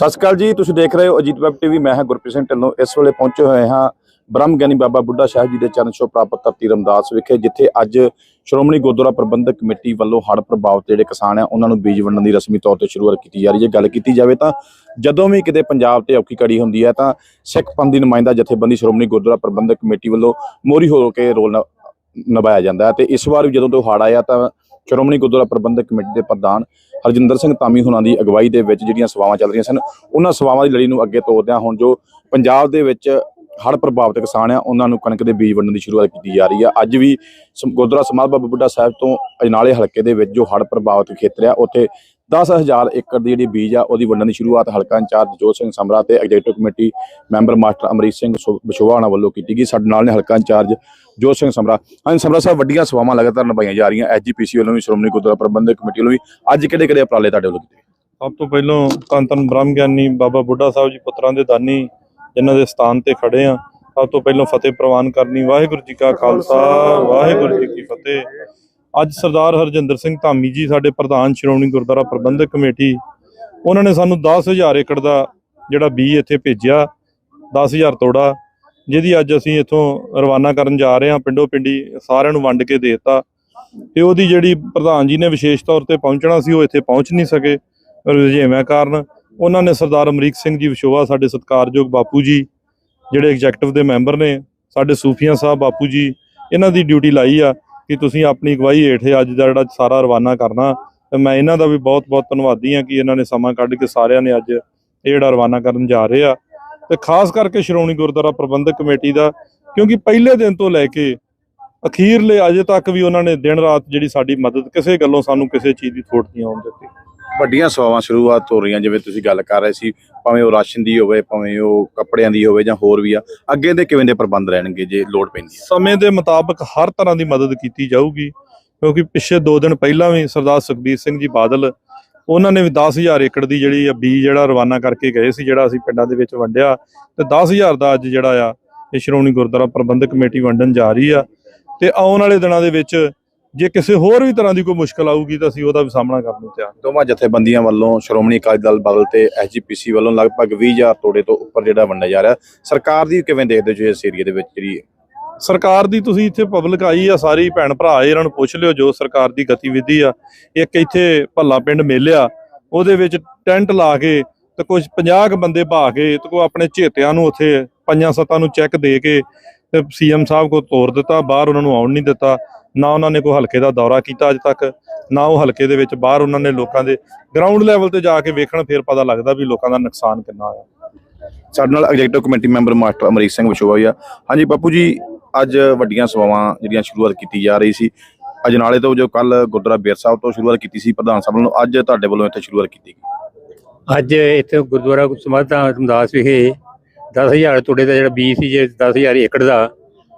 ਸਤਿ ਸ਼੍ਰੀ ਅਕਾਲ ਜੀ, ਤੁਸੀਂ ਦੇਖ ਰਹੇ ਹੋ ਅਜੀਤ ਵੈਬ ਟੀਵੀ, ਮੈਂ ਹਾਂ ਗੁਰਪ੍ਰੀਤ ਸਿੰਘ ਢਿੱਲੋਂ। ਇਸ ਵੇਲੇ ਪਹੁੰਚੇ ਹੋਏ ਹਾਂ ਬ੍ਰਹਮ ਗਿਆਨੀ ਬਾਬਾ ਬੁੱਢਾ ਸਾਹਿਬ ਜੀ ਦੇ ਚਰਨ ਛੋਹ ਪ੍ਰਾਪਤ ਧਰਤੀ ਰਮਦਾਸ ਵਿਖੇ, ਜਿੱਥੇ ਅੱਜ ਸ਼੍ਰੋਮਣੀ ਗੁਰਦੁਆਰਾ ਪ੍ਰਬੰਧਕ ਕਮੇਟੀ ਵੱਲੋਂ ਹੜ੍ਹ ਪ੍ਰਭਾਵਿਤ ਜਿਹੜੇ ਕਿਸਾਨ ਆ, ਉਹਨਾਂ ਨੂੰ ਬੀਜ ਵੰਡਣ ਦੀ ਰਸਮੀ ਤੌਰ ਤੇ ਸ਼ੁਰੂਆਤ ਕੀਤੀ ਜਾ ਰਹੀ ਹੈ। ਗੱਲ ਕੀਤੀ ਜਾਵੇ ਤਾਂ ਜਦੋਂ ਵੀ ਕਿਤੇ ਪੰਜਾਬ ਤੇ ਔਖੀ ਘੜੀ ਹੁੰਦੀ ਹੈ ਤਾਂ ਸਿੱਖ ਪੰਥ ਦੀ ਨੁਮਾਇੰਦਾ ਜਥੇਬੰਦੀ ਸ਼੍ਰੋਮਣੀ ਗੁਰਦੁਆਰਾ ਪ੍ਰਬੰਧਕ ਕਮੇਟੀ ਵੱਲੋਂ ਮੋਹਰੀ ਹੋ ਕੇ ਰੋਲ ਨਿਭਾਇਆ ਜਾਂਦਾ ਹੈ ਤੇ ਇਸ ਵਾਰ ਵੀ ਜਦੋਂ ਤੋਂ ਹੜ੍ਹ ਆਇਆ ਤਾਂ ਸ਼੍ਰੋਮਣੀ ਗੁਰਦੁਆਰਾ ਪ੍ਰਬੰਧਕ ਕਮੇਟੀ ਦੇ ਪ੍ਰਧਾਨ ਹਰਜਿੰਦਰ ਸਿੰਘ ਤਾਮੀ ਹੁਣਾਂ ਦੀ ਅਗਵਾਈ ਦੇ ਵਿੱਚ ਜਿਹੜੀਆਂ ਸੇਵਾਵਾਂ ਚੱਲ ਰਹੀਆਂ ਸਨ, ਉਹਨਾਂ ਸੇਵਾਵਾਂ ਦੀ ਲੜੀ ਨੂੰ ਅੱਗੇ ਤੋਰਦਿਆਂ ਹੁਣ ਜੋ ਪੰਜਾਬ ਦੇ ਵਿੱਚ ਹੜ੍ਹ ਪ੍ਰਭਾਵਿਤ ਕਿਸਾਨ ਆ, ਉਹਨਾਂ ਨੂੰ ਕਣਕ ਦੇ ਬੀਜ ਵੰਡਣ ਦੀ ਸ਼ੁਰੂਆਤ ਕੀਤੀ ਜਾ ਰਹੀ ਆ। ਅੱਜ ਵੀ ਗੁਰਦੁਆਰਾ ਸਮਾਧ ਬਾਬਾ ਬੁੱਢਾ ਸਾਹਿਬ ਤੋਂ ਅਜਨਾਲੇ ਹਲਕੇ ਦੇ ਵਿੱਚ ਜੋ ਹੜ੍ਹ ਪ੍ਰਭਾਵਿਤ ਖੇਤਰ ਆ, ਉੱਥੇ 10000 ਏਕੜ ਦੀ ਜਿਹੜੀ ਬੀਜ ਆ, ਉਹਦੀ ਵੰਡਣ ਦੀ ਸ਼ੁਰੂਆਤ ਹਲਕਾ ਇੰਚਾਰਜ ਜੋਤ ਸਿੰਘ ਸਮਰਾ ਤੇ executive committee member master Amrit Singh ਸੁ- ਵੱਲੋਂ ਕੀਤੀ ਗਈ। ਸਾਡੇ ਨਾਲ ਨੇ ਹਲਕਾ ਇੰਚਾਰਜ ਜੋਤ ਸਿੰਘ ਸਮਰਾ। ਹਾਂਜੀ, ਸਮਰਾ ਸਾਹਿਬ, ਵੱਡੀਆਂ ਸੇਵਾਵਾਂ ਲਗਾਤਾਰ ਨਿਭਾਈਆਂ ਜਾ ਰਹੀਆਂ ਐਸਜੀਪੀਸੀ ਵੱਲੋਂ ਵੀ, ਸ਼੍ਰੋਮਣੀ ਗੁਰਦੁਆਰਾ ਪ੍ਰਬੰਧਕ ਕਮੇਟੀ ਵੱਲੋਂ ਵੀ। ਅੱਜ ਕਿਹੜੇ ਕਿਹੜੇ ਉਪਰਾਲੇ ਤੁਹਾਡੇ ਵੱਲੋਂ ਕੀਤੇ ਸਭ ਤੋਂ ਪਹਿਲਾਂ ਧੰਨ ਧੰਨ ਬ੍ਰਹਮ ਗਿਆਨੀ, ਬਾਬਾ ਬੁੱਢਾ ਸਾਹਿਬ ਜੀ, ਪੁੱਤਰਾਂ ਦੇ ਦਾਨੀ, ਜਿਨ੍ਹਾਂ ਦੇ ਸਥਾਨ ਤੇ ਖੜੇ ਆ। ਸਭ ਤੋਂ ਪਹਿਲਾਂ ਫਤਿਹ ਪ੍ਰਵਾਨ ਕਰਨੀ। ਵਾਹਿਗੁਰੂ ਜੀ ਕਾ ਖਾਲਸਾ, ਵਾਹਿਗੁਰੂ ਜੀ ਕੀ ਫਤਿਹ। ਅੱਜ ਸਰਦਾਰ ਹਰਜਿੰਦਰ ਸਿੰਘ ਧਾਮੀ ਜੀ ਸਾਡੇ ਪ੍ਰਧਾਨ ਸ਼੍ਰੋਮਣੀ ਗੁਰਦੁਆਰਾ ਪ੍ਰਬੰਧਕ ਕਮੇਟੀ, ਉਹਨਾਂ ਨੇ ਸਾਨੂੰ 10000 ਏਕੜ ਦਾ ਜਿਹੜਾ ਬੀ ਇੱਥੇ ਭੇਜਿਆ 10000 ਤੋੜਾ, ਜਿਹਦੀ ਅੱਜ ਅਸੀਂ ਇੱਥੋਂ ਰਵਾਨਾ ਕਰਨ ਜਾ ਰਹੇ ਹਾਂ, ਪਿੰਡੋ ਪਿੰਡੀ ਸਾਰਿਆਂ ਨੂੰ ਵੰਡ ਕੇ ਦੇ ਦਿੱਤਾ। ਤੇ ਉਹਦੀ ਜਿਹੜੀ ਪ੍ਰਧਾਨ ਜੀ ਨੇ ਵਿਸ਼ੇਸ਼ ਤੌਰ ਤੇ ਪਹੁੰਚਣਾ ਸੀ, ਉਹ ਇੱਥੇ ਪਹੁੰਚ ਨਹੀਂ ਸਕੇ ਰੁਝੇਵਿਆਂ ਕਾਰਨ। ਉਹਨਾਂ ਨੇ ਸਰਦਾਰ ਅਮਰੀਕ ਸਿੰਘ ਜੀ ਵਿਸ਼ੋਆ ਸਾਡੇ ਸਤਿਕਾਰਯੋਗ ਬਾਪੂ ਜੀ, ਜਿਹੜੇ ਐਗਜ਼ੈਕਟਿਵ ਦੇ ਮੈਂਬਰ ਨੇ, ਸਾਡੇ ਸੂਫੀਆਂ ਸਾਹਿਬ ਬਾਪੂ ਜੀ, ਇਹਨਾਂ ਦੀ ਡਿਊਟੀ ਲਾਈ ਆ। ਕਿ ਤੁਸੀਂ ਆਪਣੀ ਅਗਵਾਈ ਹੇਠ ਅੱਜ ਦਾ ਜਿਹੜਾ ਸਾਰਾ ਰਵਾਨਾ ਕਰਨਾ, ਤੇ ਮੈਂ ਇਹਨਾਂ ਦਾ ਵੀ ਬਹੁਤ-ਬਹੁਤ ਧੰਨਵਾਦੀ ਆ ਕਿ ਇਹਨਾਂ ਨੇ ਸਮਾਂ ਕੱਢ ਕੇ ਸਾਰਿਆਂ ਨੇ ਅੱਜ ਇਹ ਜਿਹੜਾ ਰਵਾਨਾ ਕਰਨ ਜਾ ਰਹੇ ਆ। ਤੇ ਖਾਸ ਕਰਕੇ ਸ਼੍ਰੋਮਣੀ ਗੁਰਦੁਆਰਾ ਪ੍ਰਬੰਧਕ ਕਮੇਟੀ ਦਾ, ਕਿਉਂਕਿ ਪਹਿਲੇ ਦਿਨ ਤੋਂ ਲੈ ਕੇ ਅਖੀਰਲੇ ਅਜੇ ਤੱਕ ਵੀ ਉਹਨਾਂ ਨੇ ਦਿਨ ਰਾਤ ਜਿਹੜੀ ਸਾਡੀ ਮਦਦ ਕਿਸੇ ਗੱਲੋਂ ਸਾਨੂੰ ਕਿਸੇ ਚੀਜ਼ ਦੀ ਥੋਟ ਨਹੀਂ ਆਉਣ ਦਿੱਤੀ। ਵੱਡੀਆਂ ਸੇਵਾਵਾਂ ਸ਼ੁਰੂਆਤ ਹੋ ਰਹੀਆਂ, ਜਿਵੇਂ ਤੁਸੀਂ ਗੱਲ ਕਰ ਰਹੇ ਸੀ ਭਾਵੇਂ ਉਹ ਰਾਸ਼ਨ ਦੀ ਹੋਵੇ, ਭਾਵੇਂ ਉਹ ਕੱਪੜਿਆਂ ਦੀ ਹੋਵੇ ਜਾਂ ਹੋਰ ਵੀ ਆ, ਅੱਗੇ ਦੇ ਕਿਵੇਂ ਦੇ ਪ੍ਰਬੰਧ ਰਹਿਣਗੇ ਜੇ ਲੋੜ ਪੈਂਦੀ ਹੈ? ਸਮੇਂ ਦੇ ਮੁਤਾਬਕ ਹਰ ਤਰ੍ਹਾਂ ਦੀ ਮਦਦ ਕੀਤੀ ਜਾਊਗੀ, ਕਿਉਂਕਿ ਪਿਛੇ 2 ਦਿਨ ਪਹਿਲਾਂ ਵੀ ਸਰਦਾਰ ਸੁਖਬੀਰ ਸਿੰਘ ਜੀ ਬਾਦਲ, ਉਹਨਾਂ ਨੇ ਵੀ 10000 ਏਕੜ ਦੀ ਜਿਹੜੀ ਆ ਬੀਜ ਜਿਹੜਾ ਰਵਾਨਾ ਕਰਕੇ ਗਏ ਸੀ, ਜਿਹੜਾ ਅਸੀਂ ਪਿੰਡਾਂ ਦੇ ਵਿੱਚ ਵੰਡਿਆ ਤੇ 10000 ਦਾ ਅੱਜ ਜਿਹੜਾ ਆ, ਇਹ ਸ਼੍ਰੋਮਣੀ ਗੁਰਦੁਆਰਾ ਪ੍ਰਬੰਧਕ ਕਮੇਟੀ ਵੰਡਣ ਜਾ ਰਹੀ ਆ ਤੇ ਆਉਣ ਵਾਲੇ ਦਿਨਾਂ ਦੇ ਵਿੱਚ ਜੇ ਕਿਸੇ ਹੋਰ ਵੀ ਤਰ੍ਹਾਂ ਦੀ ਕੋਈ ਮੁਸ਼ਕਲ ਆਊਗੀ ਤਾਂ ਅਸੀਂ ਉਹਦਾ ਵੀ ਸਾਹਮਣਾ ਕਰਨ ਨੂੰ ਤਿਆਰ ਦੋਵਾਂ ਜਥੇਬੰਦੀਆਂ ਵੱਲੋਂ ਸ਼੍ਰੋਮਣੀ ਅਕਾਲੀ ਦਲ ਬਦਲ ਤੇ ਐਸਜੀਪੀਸੀ ਵੱਲੋਂ ਲਗਭਗ 20000 ਤੋੜੇ ਤੋਂ ਉੱਪਰ ਜਿਹੜਾ ਵੰਡਿਆ ਜਾ ਰਿਹਾ। ਸਰਕਾਰ ਦੀ ਕਿਵੇਂ ਦੇਖਦੇ ਹੋ ਜੀ ਇਸ ਏਰੀਏ ਦੇ ਵਿੱਚ ਜਿਹੜੀ ਸਰਕਾਰ ਦੀ ਤੁਸੀਂ ਇੱਥੇ ਪਬਲਿਕ ਆਈ ਆ ਸਾਰੀ ਭੈਣ ਭਰਾ ਇਹਨਾਂ ਨੂੰ ਪੁੱਛ ਲਿਓ ਜੋ ਸਰਕਾਰ ਦੀ ਗਤੀਵਿਧੀ ਆ। ਇੱਕ ਇੱਥੇ ਭੱਲਾ ਪਿੰਡ ਮੇਲਿਆ ਉਹਦੇ ਵਿੱਚ ਟੈਂਟ ਲਾ ਕੇ ਤੇ ਕੁਝ 50 ਕੁ ਬੰਦੇ ਭਾ ਕੇ ਤੇ ਕੋ ਆਪਣੇ ਝੇਤਿਆਂ ਨੂੰ ਉੱਥੇ ਪੰਜਾਂ ਸੱਤਾਂ ਨੂੰ ਚੈੱਕ ਦੇ ਕੇ ਤੇ ਸੀਐਮ ਸਾਹਿਬ ਕੋ ਤੋਰ ਦਿੱਤਾ ਬਾਹਰ ਉਹਨਾਂ ਨੂੰ ਆਉਣ ਨਹੀਂ ਦਿੱਤਾ। ਨਾ ਉਹਨਾਂ ਨੇ ਕੋਈ ਹਲਕੇ ਦਾ ਦੌਰਾ ਕੀਤਾ ਅੱਜ ਤੱਕ ਨਾ ਉਹ ਹਲਕੇ ਦੇ ਵਿੱਚ ਬਾਹਰ ਉਹਨਾਂ ਨੇ ਲੋਕਾਂ ਦੇ ਗਰਾਊਂਡ ਲੈਵਲ ਤੇ ਜਾ ਕੇ ਵੇਖਣ ਫਿਰ ਪਤਾ ਲੱਗਦਾ ਵੀ ਲੋਕਾਂ ਦਾ ਨੁਕਸਾਨ ਕਿੰਨਾ ਆ ਸਾਡੇ ਨਾਲ executive committee member master Amrik Singh Vishoa ਵੀ ਆ। ਹਾਂਜੀ ਬਾਪੂ ਜੀ ਅੱਜ ਵੱਡੀਆਂ ਸੇਵਾਵਾਂ ਜਿਹੜੀਆਂ ਸ਼ੁਰੂਆਤ ਕੀਤੀ ਜਾ ਰਹੀ ਸੀ ਅਜਨਾਲੇ ਤੋਂ ਜੋ ਕੱਲ ਗੁਰਦੁਆਰਾ ਬੇਰ ਸਾਹਿਬ ਤੋਂ ਸ਼ੁਰੂਆਤ ਕੀਤੀ ਸੀ ਪ੍ਰਧਾਨ ਸਾਹਿਬ ਵੱਲੋਂ ਅੱਜ ਤੁਹਾਡੇ ਵੱਲੋਂ ਇੱਥੇ ਸ਼ੁਰੂਆਤ ਕੀਤੀ ਗਈ। ਅੱਜ ਇੱਥੇ ਗੁਰਦੁਆਰਾ ਸਮਾਧਾ ਰਮਦਾਸ ਵਿਖੇ 10000 ਤੋੜੇ ਦਾ ਜਿਹੜਾ ਬੀਜ ਸੀ ਜੇ 10000 ਏਕੜ ਦਾ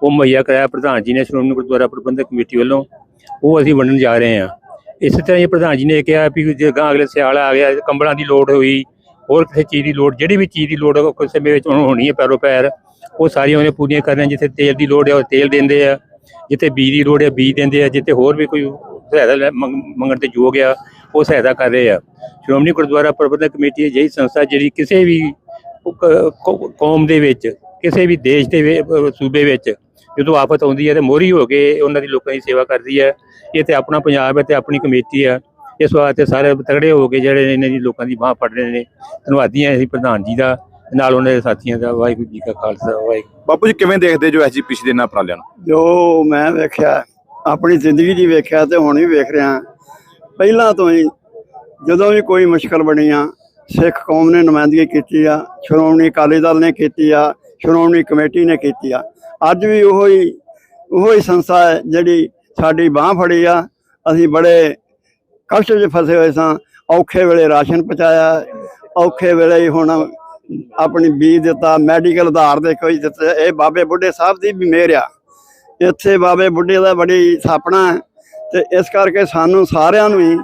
ਉਹ ਮੁਹੱਈਆ ਕਰਾਇਆ, ਪ੍ਰਧਾਨ ਜੀ ਨੇ ਸ਼੍ਰੋਮਣੀ ਗੁਰਦੁਆਰਾ ਪ੍ਰਬੰਧਕ ਕਮੇਟੀ ਵੱਲੋਂ। ਉਹ ਅਸੀਂ ਵੰਡਣ ਜਾ ਰਹੇ ਹਾਂ। ਇਸੇ ਤਰ੍ਹਾਂ ਹੀ ਪ੍ਰਧਾਨ ਜੀ ਨੇ ਕਿਹਾ ਵੀ ਜੇ ਗਾਂ ਅਗਲੇ ਸਿਆਲ ਆ ਗਿਆ, ਕੰਬਲਾਂ ਦੀ ਲੋੜ ਹੋਈ, ਹੋਰ ਕਿਸੇ ਚੀਜ਼ ਦੀ ਲੋੜ, ਜਿਹੜੀ ਵੀ ਚੀਜ਼ ਦੀ ਲੋੜ ਕਿਸੇ ਸਮੇਂ ਵਿੱਚ ਉਹਨੂੰ ਹੋਣੀ ਹੈ ਪੈਰੋ ਪੈਰ ਉਹ ਸਾਰੀਆਂ ਉਹਨੇ ਪੂਰੀਆਂ ਕਰਨੀਆਂ ਜਿੱਥੇ ਤੇਲ ਦੀ ਲੋੜ ਹੈ ਉਹ ਤੇਲ ਦਿੰਦੇ ਆ, ਜਿੱਥੇ ਬੀਜ ਦੀ ਲੋੜ ਹੈ ਬੀਜ ਦਿੰਦੇ ਆ, ਜਿੱਥੇ ਹੋਰ ਵੀ ਕੋਈ ਸਹਾਇਤਾ ਲੈ- ਮੰਗ- ਮੰਗਣ ਤੇ ਯੋਗ ਆ, ਉਹ ਸਹਾਇਤਾ ਕਰ ਰਹੇ ਆ। ਸ਼੍ਰੋਮਣੀ ਗੁਰਦੁਆਰਾ ਪ੍ਰਬੰਧਕ ਕਮੇਟੀ ਅਜਿਹੀ ਸੰਸਥਾ ਜਿਹੜੀ ਕਿਸੇ ਵੀ ਕੌਮ ਦੇ ਵਿੱਚ, ਕਿਸੇ ਵੀ ਦੇਸ਼ ਦੇ ਸੂਬੇ ਵਿੱਚ ਜਦੋਂ ਆਫਤ ਆਉਂਦੀ ਹੈ ਤੇ ਮੋਹਰੀ ਹੋ ਕੇ ਉਹਨਾਂ ਦੀ ਲੋਕਾਂ ਦੀ ਸੇਵਾ ਕਰਦੀ ਹੈ। ਇਹ ਤੇ ਆਪਣਾ ਪੰਜਾਬ ਹੈ ਤੇ ਆਪਣੀ ਕਮੇਟੀ ਹੈ। ਇਸ ਵਾਸਤੇ ਸਾਰੇ ਤਗੜੇ ਹੋ ਕੇ ਜਿਹੜੇ ਇਹਨਾਂ ਦੀ ਲੋਕਾਂ ਦੀ ਬਾਹ ਫੜ ਰਹੇ ਨੇ। ਧੰਨਵਾਦੀ ਹਾਂ ਅਸੀਂ ਪ੍ਰਧਾਨ ਜੀ ਦਾ ਨਾਲ ਉਹਨਾਂ ਦੇ ਸਾਥੀਆਂ ਦਾ। ਵਾਹਿਗੁਰੂ ਜੀ ਕਾ ਖਾਲਸਾ ਵਾਹਿਗੁਰੂ ਬਾਪੂ ਜੀ ਕਿਵੇਂ ਦੇਖਦੇ ਜੋ ਐਸਜੀਪੀਸੀ ਦੇ ਇਹਨਾਂ ਉਪਰਾਲਿਆਂ ਨੂੰ? ਜੋ ਮੈਂ ਵੇਖਿਆ ਆਪਣੀ ਜ਼ਿੰਦਗੀ ਹੀ ਵੇਖਿਆ ਤੇ ਹੁਣ ਵੀ ਵੇਖ ਰਿਹਾ। ਪਹਿਲਾਂ ਤੋਂ ਹੀ ਜਦੋਂ ਵੀ ਕੋਈ ਮੁਸ਼ਕਲ ਬਣੀ ਆ ਸਿੱਖ ਕੌਮ ਨੇ ਨੁਮਾਇੰਦਗੀ ਕੀਤੀ ਆ ਸ਼੍ਰੋਮਣੀ ਅਕਾਲੀ ਦਲ ਨੇ ਕੀਤੀ ਆ ਸ਼੍ਰੋਮਣੀ ਕਮੇਟੀ ਨੇ ਕੀਤੀ ਆ ਅੱਜ ਵੀ ਉਹੋ ਹੀ ਉਹੋ ਹੀ ਸੰਸਥਾ ਹੈ ਜਿਹੜੀ ਸਾਡੀ ਬਾਹ ਫੜੀ ਆ। ਅਸੀਂ ਬੜੇ ਕਸ਼ਟ 'ਚ ਫਸੇ ਹੋਏ ਸਾਂ। ਔਖੇ ਵੇਲੇ ਰਾਸ਼ਨ ਪਹੁੰਚਾਇਆ। ਔਖੇ ਵੇਲੇ ਹੁਣ ਆਪਣੀ ਬੀਜ ਦਿੱਤਾ। ਮੈਡੀਕਲ ਆਧਾਰ ਦੇ ਕੋਈ ਦਿੱਤੇ। ਇਹ ਬਾਬੇ ਬੁੱਢੇ ਸਾਹਿਬ ਦੀ ਵੀ ਮਿਹਰ ਆ। ਇੱਥੇ ਬਾਬੇ ਬੁੱਢੇ ਦਾ ਬੜੀ ਸਾਪਣਾ ਹੈ। ਤੇ ਇਸ ਕਰਕੇ ਸਾਨੂੰ ਸਾਰਿਆਂ ਨੂੰ ਹੀ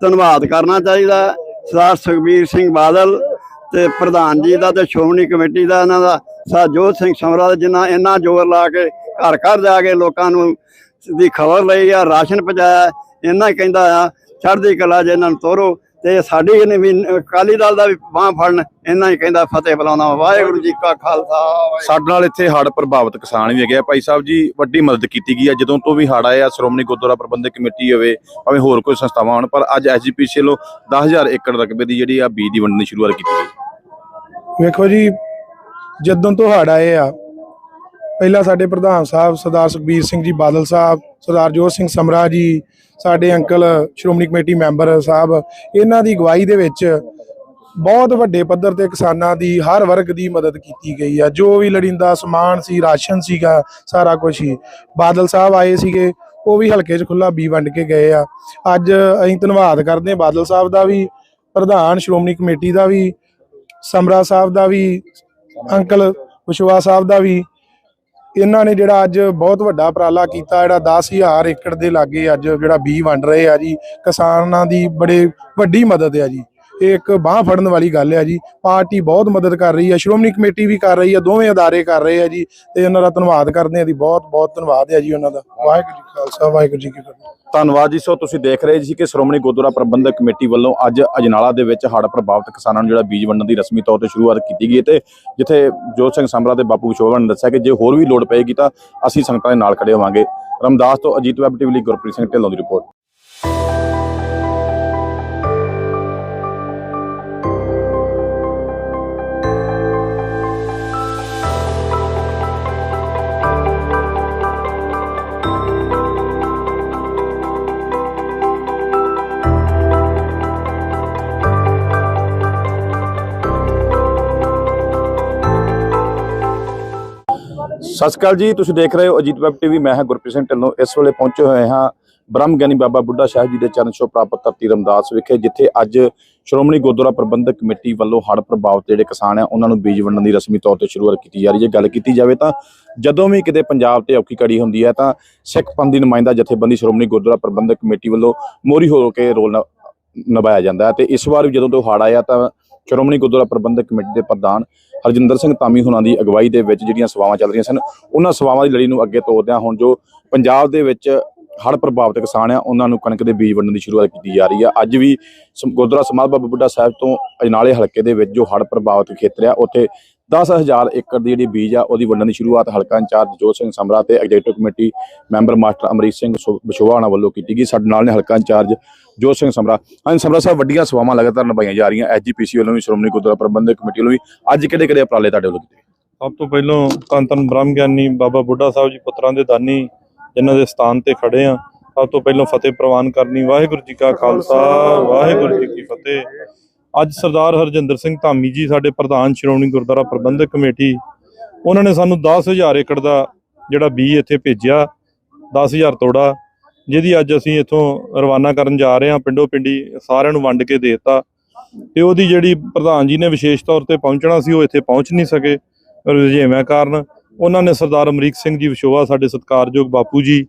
ਧੰਨਵਾਦ ਕਰਨਾ ਚਾਹੀਦਾ। ਸਰਦਾਰ ਸੁਖਬੀਰ ਸਿੰਘ ਬਾਦਲ ਤੇ ਪ੍ਰਧਾਨ ਜੀ ਦਾ ਤੇ ਸ਼੍ਰੋਮਣੀ ਕਮੇਟੀ ਦਾ ਇਹਨਾਂ ਦਾ ਸਾਜੋਤ ਸਿੰਘ ਸਮਰਾ ਜਿਨ੍ਹਾਂ ਇੰਨਾ ਜ਼ੋਰ ਲਾ ਕੇ ਘਰ ਘਰ ਜਾ ਕੇ ਲੋਕਾਂ ਨੂੰ ਦੀ ਖਬਰ ਲਈ ਆ ਰਾਸ਼ਨ ਪਹੁੰਚਾਇਆ ਇਹਨਾਂ ਕਹਿੰਦਾ ਆ ਚੜ੍ਹਦੀ ਕਲਾ 'ਚ ਇਹਨਾਂ ਨੂੰ ਤੋਰੋ ਤੇ ਸਾਡੀ ਇਹਨੇ ਵੀ ਅਕਾਲੀ ਦਲ ਦਾ ਵੀ ਬਾਹ ਫੜਨ ਇਹਨਾਂ ਹੀ ਕਹਿੰਦਾ ਫਤਿਹ ਬੁਲਾਉਣਾ ਵਾਹਿਗੁਰੂ ਜੀ ਕਾ ਖਾਲਸਾ ਸਾਡੇ ਨਾਲ ਇੱਥੇ ਹੜ੍ਹ ਪ੍ਰਭਾਵਿਤ ਕਿਸਾਨ ਵੀ ਹੈਗੇ ਆ। ਭਾਈ ਸਾਹਿਬ ਜੀ ਵੱਡੀ ਮਦਦ ਕੀਤੀ ਗਈ ਆ। ਜਦੋਂ ਤੋਂ ਵੀ ਹੜ੍ਹ ਆਏ ਆ ਸ਼੍ਰੋਮਣੀ ਗੁਰਦੁਆਰਾ ਪ੍ਰਬੰਧਕ ਕਮੇਟੀ ਹੋਵੇ ਭਾਵੇਂ ਹੋਰ ਕੋਈ ਸੰਸਥਾਵਾਂ ਹੋਣ ਪਰ ਅੱਜ ਐਸਜੀਪੀਸੀ ਵੱਲੋਂ 10000 ਏਕੜ ਰਕਬੇ ਦੀ ਜਿਹੜੀ ਆ ਬੀਜ ਦੀ ਵੰਡਣ ਸ਼ੁਰੂਆਤ ਕੀਤੀ ਗਈ। ਵੇਖੋ ਜੀ ਜਦੋਂ ਤੋਂ ਹੜ੍ਹ ਆਏ ਆ, ਪਹਿਲਾਂ ਸਾਡੇ ਪ੍ਰਧਾਨ ਸਾਹਿਬ ਸਰਦਾਰ ਸੁਖਬੀਰ ਸਿੰਘ ਜੀ ਬਾਦਲ ਸਾਹਿਬ, ਸਰਦਾਰ ਜੋਤ ਸਿੰਘ ਸਮਰਾ ਜੀ, ਸਾਡੇ ਅੰਕਲ ਸ਼੍ਰੋਮਣੀ ਕਮੇਟੀ ਮੈਂਬਰ ਸਾਹਿਬ, ਇਹਨਾਂ ਦੀ ਅਗਵਾਈ ਦੇ ਵਿੱਚ ਬਹੁਤ ਵੱਡੇ ਪੱਧਰ ਤੇ ਕਿਸਾਨਾਂ ਦੀ ਹਰ ਵਰਗ ਦੀ ਮਦਦ ਕੀਤੀ ਗਈ ਆ। ਜੋ ਵੀ ਲੜਿੰਦਾ ਸਮਾਨ ਸੀ, ਰਾਸ਼ਨ ਸੀਗਾ, ਸਾਰਾ ਕੁਝ ਹੀ ਬਾਦਲ ਸਾਹਿਬ ਆਏ ਸੀਗੇ, ਉਹ ਵੀ ਹਲਕੇ 'ਚ ਖੁੱਲਾ ਬੀ ਵੰਡ ਕੇ ਗਏ ਆ। ਅੱਜ ਅਸੀਂ ਧੰਨਵਾਦ ਕਰਦੇ ਹਾਂ ਬਾਦਲ ਸਾਹਿਬ ਦਾ ਵੀ, ਪ੍ਰਧਾਨ ਸ਼੍ਰੋਮਣੀ ਕਮੇਟੀ ਦਾ ਵੀ, ਸਮਰਾ ਸਾਹਿਬ ਦਾ ਵੀ ਅੰਕਲ ਵਿਸ਼ਵਾ ਸਾਹਿਬ ਦਾ ਵੀ, ਇਹਨਾਂ ਨੇ ਜਿਹੜਾ ਅੱਜ ਬਹੁਤ ਵੱਡਾ ਉਪਰਾਲਾ ਕੀਤਾ, ਜਿਹੜਾ 10000 ਏਕੜ ਦੇ ਲਾਗੇ ਅੱਜ ਜਿਹੜਾ ਬੀ ਵੰਡ ਰਹੇ ਆ ਜੀ, ਕਿਸਾਨਾਂ ਦੀ ਬੜੇ ਵੱਡੀ ਮਦਦ ਆ ਜੀ। ਇਹ ਇੱਕ ਬਾਹ ਫੜਨ ਵਾਲੀ ਗੱਲ ਹੈ ਜੀ। ਪਾਰਟੀ ਬਹੁਤ ਮਦਦ ਕਰ ਰਹੀ ਹੈ ਸ਼੍ਰੋਮਣੀ ਕਮੇਟੀ ਵੀ ਕਰ ਰਹੀ ਹੈ ਦੋਵੇਂ ਅਦਾਰੇ ਕਰ ਰਹੇ ਆ ਜੀ ਤੇ ਉਹਨਾਂ ਦਾ ਧੰਨਵਾਦ ਕਰਦੇ ਆ ਜੀ। ਬਹੁਤ ਬਹੁਤ ਧੰਨਵਾਦ ਹੈ ਜੀ ਉਹਨਾਂ ਦਾ। ਵਾਹਿਗੁਰੂ ਜੀ ਖਾਲਸਾ, ਵਾਹਿਗੁਰੂ ਜੀ ਕੀ ਫਤਿਹ। ਧੰਨਵਾਦ ਜੀ। ਸੋ ਤੁਸੀਂ ਦੇਖ ਰਹੇ ਸੀ ਕਿ ਸ਼੍ਰੋਮਣੀ ਗੁਰਦੁਆਰਾ ਪ੍ਰਬੰਧਕ ਕਮੇਟੀ ਵੱਲੋਂ ਅੱਜ ਅਜਨਾਲਾ ਦੇ ਵਿੱਚ ਹੜ੍ਹ ਪ੍ਰਭਾਵਿਤ ਕਿਸਾਨਾਂ ਨੂੰ ਜਿਹੜਾ ਬੀਜ ਵੰਡਣ ਦੀ ਰਸਮੀ ਤੌਰ ਤੇ ਸ਼ੁਰੂਆਤ ਕੀਤੀ ਗਈ ਤੇ ਜਿੱਥੇ ਜੋਤ ਸਿੰਘ ਸੰਭਰਾ ਤੇ ਬਾਪੂ ਵਿਸ਼ੋਭਾ ਨੇ ਦੱਸਿਆ ਕਿ ਜੇ ਹੋਰ ਵੀ ਲੋੜ ਪਏਗੀ ਤਾਂ ਅਸੀਂ ਸੰਗਤਾਂ ਦੇ ਨਾਲ ਖੜੇ ਹੋਵਾਂਗੇ। ਰਮਦਾਸ ਤੋਂ ਅਜੀਤ ਵੈਬ ਟੀਵੀ ਲਈ ਗੁਰਪ੍ਰੀਤ ਸਿੰਘ ਢਿੱਲੋਂ ਦੀ ਰਿਪੋਰਟ। ਸਤਿ ਸ਼੍ਰੀ ਅਕਾਲ ਜੀ, ਤੁਸੀਂ ਦੇਖ ਰਹੇ ਹੋ ਅਜੀਤ ਵੈਬ ਟੀਵੀ, ਮੈਂ ਹਾਂ ਗੁਰਪ੍ਰੀਤ ਸਿੰਘ ਢਿੱਲੋਂ। ਇਸ ਵੇਲੇ ਪਹੁੰਚੇ ਹੋਏ ਹਾਂ ਬ੍ਰਹਮ ਗਿਆਨੀ ਬਾਬਾ ਬੁੱਢਾ ਸਾਹਿਬ ਜੀ ਦੇ ਚਰਨ ਛੋਹ ਪ੍ਰਾਪਤ ਧਰਤੀ ਰਮਦਾਸ ਵਿਖੇ, ਜਿੱਥੇ ਅੱਜ ਸ਼੍ਰੋਮਣੀ ਗੁਰਦੁਆਰਾ ਪ੍ਰਬੰਧਕ ਕਮੇਟੀ ਵੱਲੋਂ ਹੜ੍ਹ ਪ੍ਰਭਾਵਿਤ ਜਿਹੜੇ ਕਿਸਾਨ ਆ, ਉਹਨਾਂ ਨੂੰ ਬੀਜ ਵੰਡਣ ਦੀ ਰਸਮੀ ਤੌਰ ਤੇ ਸ਼ੁਰੂਆਤ ਕੀਤੀ ਜਾ ਰਹੀ ਹੈ। ਗੱਲ ਕੀਤੀ ਜਾਵੇ ਤਾਂ ਜਦੋਂ ਵੀ ਕਿਤੇ ਪੰਜਾਬ ਤੇ ਔਖੀ ਘੜੀ ਹੁੰਦੀ ਹੈ, ਤਾਂ ਸਿੱਖ ਪੰਥ ਦੀ ਨੁਮਾਇੰਦਾ ਜਥੇਬੰਦੀ ਸ਼੍ਰੋਮਣੀ ਗੁਰਦੁਆਰਾ ਪ੍ਰਬੰਧਕ ਕਮੇਟੀ ਵੱਲੋਂ ਮੋਰੀ ਹੋ ਕੇ ਰੋਲ ਨਿਭਾਇਆ ਜਾਂਦਾ ਹੈ। ਤੇ ਇਸ ਵਾਰ ਵੀ ਜਦੋਂ ਤੋਂ ਹੜ੍ਹ ਆਇਆ, ਤਾਂ ਸ਼੍ਰੋਮਣੀ ਗੁਰਦੁਆਰਾ ਪ੍ਰਬੰਧਕ ਕਮੇਟੀ ਦੇ ਪ੍ਰਧਾਨ ਹਰਜਿੰਦਰ ਸਿੰਘ ਧਾਮੀ ਹੁਣਾਂ ਦੀ ਅਗਵਾਈ ਦੇ ਵਿੱਚ ਜਿਹੜੀਆਂ ਸੇਵਾਵਾਂ ਚੱਲ ਰਹੀਆਂ ਸਨ, ਉਹਨਾਂ ਸੇਵਾਵਾਂ ਦੀ ਲੜੀ ਨੂੰ ਅੱਗੇ ਤੋਰਦਿਆਂ ਹੁਣ ਜੋ ਪੰਜਾਬ ਦੇ ਵਿੱਚ ਹੜ੍ਹ ਪ੍ਰਭਾਵਿਤ ਕਿਸਾਨ ਆ, ਉਹਨਾਂ ਨੂੰ ਕਣਕ ਦੇ ਬੀਜ ਵੰਡਣ ਦੀ ਸ਼ੁਰੂਆਤ ਕੀਤੀ ਜਾ ਰਹੀ ਆ। ਅੱਜ ਵੀ ਗੁਰਦੁਆਰਾ ਸਮਾਧ ਬਾਬਾ ਬੁੱਢਾ ਸਾਹਿਬ ਤੋਂ ਅਜਨਾਲੇ ਹਲਕੇ ਦੇ ਵਿੱਚ ਜੋ ਹੜ੍ਹ ਪ੍ਰਭਾਵਿਤ ਖੇਤਰ ਆ, ਉੱਥੇ 10000 ਏਕੜ ਦੀ ਜਿਹੜੀ ਬੀਜ ਆ, ਉਹਦੀ ਵੰਡਣ ਦੀ ਸ਼ੁਰੂਆਤ ਹਲਕਾ ਇੰਚਾਰਜ ਜੋਤ ਸਿੰਘ ਸਮਰਾ ਤੇ executive committee member master Amrit Singh Vishoa ਹੋਣਾ ਵੱਲੋਂ ਕੀਤੀ ਗਈ। ਸਾਡੇ ਨਾਲ ਨੇ ਹਲਕਾ ਇੰਚਾਰਜ ਜੋਤ ਸਿੰਘ ਸਮਰਾ। ਹਾਂਜੀ, ਸਮਰਾ ਸਾਹਿਬ, ਵੱਡੀਆਂ ਸੇਵਾਵਾਂ ਲਗਾਤਾਰ ਨਿਭਾਈਆਂ ਜਾ ਰਹੀਆਂ। ਐਸਜੀਪੀਸੀ ਵੱਲੋਂ ਵੀ, ਸ਼੍ਰੋਮਣੀ ਗੁਰਦੁਆਰਾ ਪ੍ਰਬੰਧਕ ਕਮੇਟੀ ਵੱਲੋਂ ਵੀ। ਅੱਜ ਕਿਹੜੇ ਕਿਹੜੇ ਉਪਰਾਲੇ ਤੁਹਾਡੇ ਵੱਲੋਂ ਕੀਤੇ ਸਭ ਤੋਂ ਪਹਿਲਾਂ ਧੰਨ ਬ੍ਰਹਮ ਗਿਆਨੀ, ਬਾਬਾ ਬੁੱਢਾ ਸਾਹਿਬ ਜੀ, ਪੁੱਤਰਾਂ ਦੇ ਦਾਨੀ, ਜਿਨ੍ਹਾਂ ਦੇ ਸਥਾਨ ਤੇ ਖੜੇ ਆ। ਸਭ ਤੋਂ ਪਹਿਲਾਂ ਫਤਿਹ ਪ੍ਰਵਾਨ ਕਰਨੀ। ਵਾਹਿਗੁਰੂ ਜੀ ਕਾ ਖਾਲਸਾ, ਵਾਹਿਗੁਰੂ ਜੀ ਕੀ ਫਤਿਹ। ਅੱਜ ਸਰਦਾਰ ਹਰਜਿੰਦਰ ਸਿੰਘ ਧਾਮੀ ਜੀ ਸਾਡੇ ਪ੍ਰਧਾਨ ਸ਼੍ਰੋਮਣੀ ਗੁਰਦੁਆਰਾ ਪ੍ਰਬੰਧਕ ਕਮੇਟੀ, ਉਹਨਾਂ ਨੇ ਸਾਨੂੰ 10000 ਏਕੜ ਦਾ ਜਿਹੜਾ ਬੀ ਇੱਥੇ ਭੇਜਿਆ 10000 ਤੋੜਾ, ਜਿਹਦੀ ਅੱਜ ਅਸੀਂ ਇੱਥੋਂ ਰਵਾਨਾ ਕਰਨ ਜਾ ਰਹੇ ਹਾਂ, ਪਿੰਡੋ ਪਿੰਡੀ ਸਾਰਿਆਂ ਨੂੰ ਵੰਡ ਕੇ ਦੇਤਾ। ਤੇ ਉਹਦੀ ਜਿਹੜੀ ਪ੍ਰਧਾਨ ਜੀ ਨੇ ਵਿਸ਼ੇਸ਼ ਤੌਰ ਤੇ ਪਹੁੰਚਣਾ ਸੀ, ਉਹ ਇੱਥੇ ਪਹੁੰਚ ਨਹੀਂ ਸਕੇ ਰੁਝੇਵਿਆਂ ਕਾਰਨ। ਉਹਨਾਂ ਨੇ ਸਰਦਾਰ ਅਮਰੀਕ ਸਿੰਘ ਜੀ ਵਿਸ਼ੋਆ ਸਾਡੇ ਸਤਿਕਾਰਯੋਗ ਬਾਪੂ ਜੀ,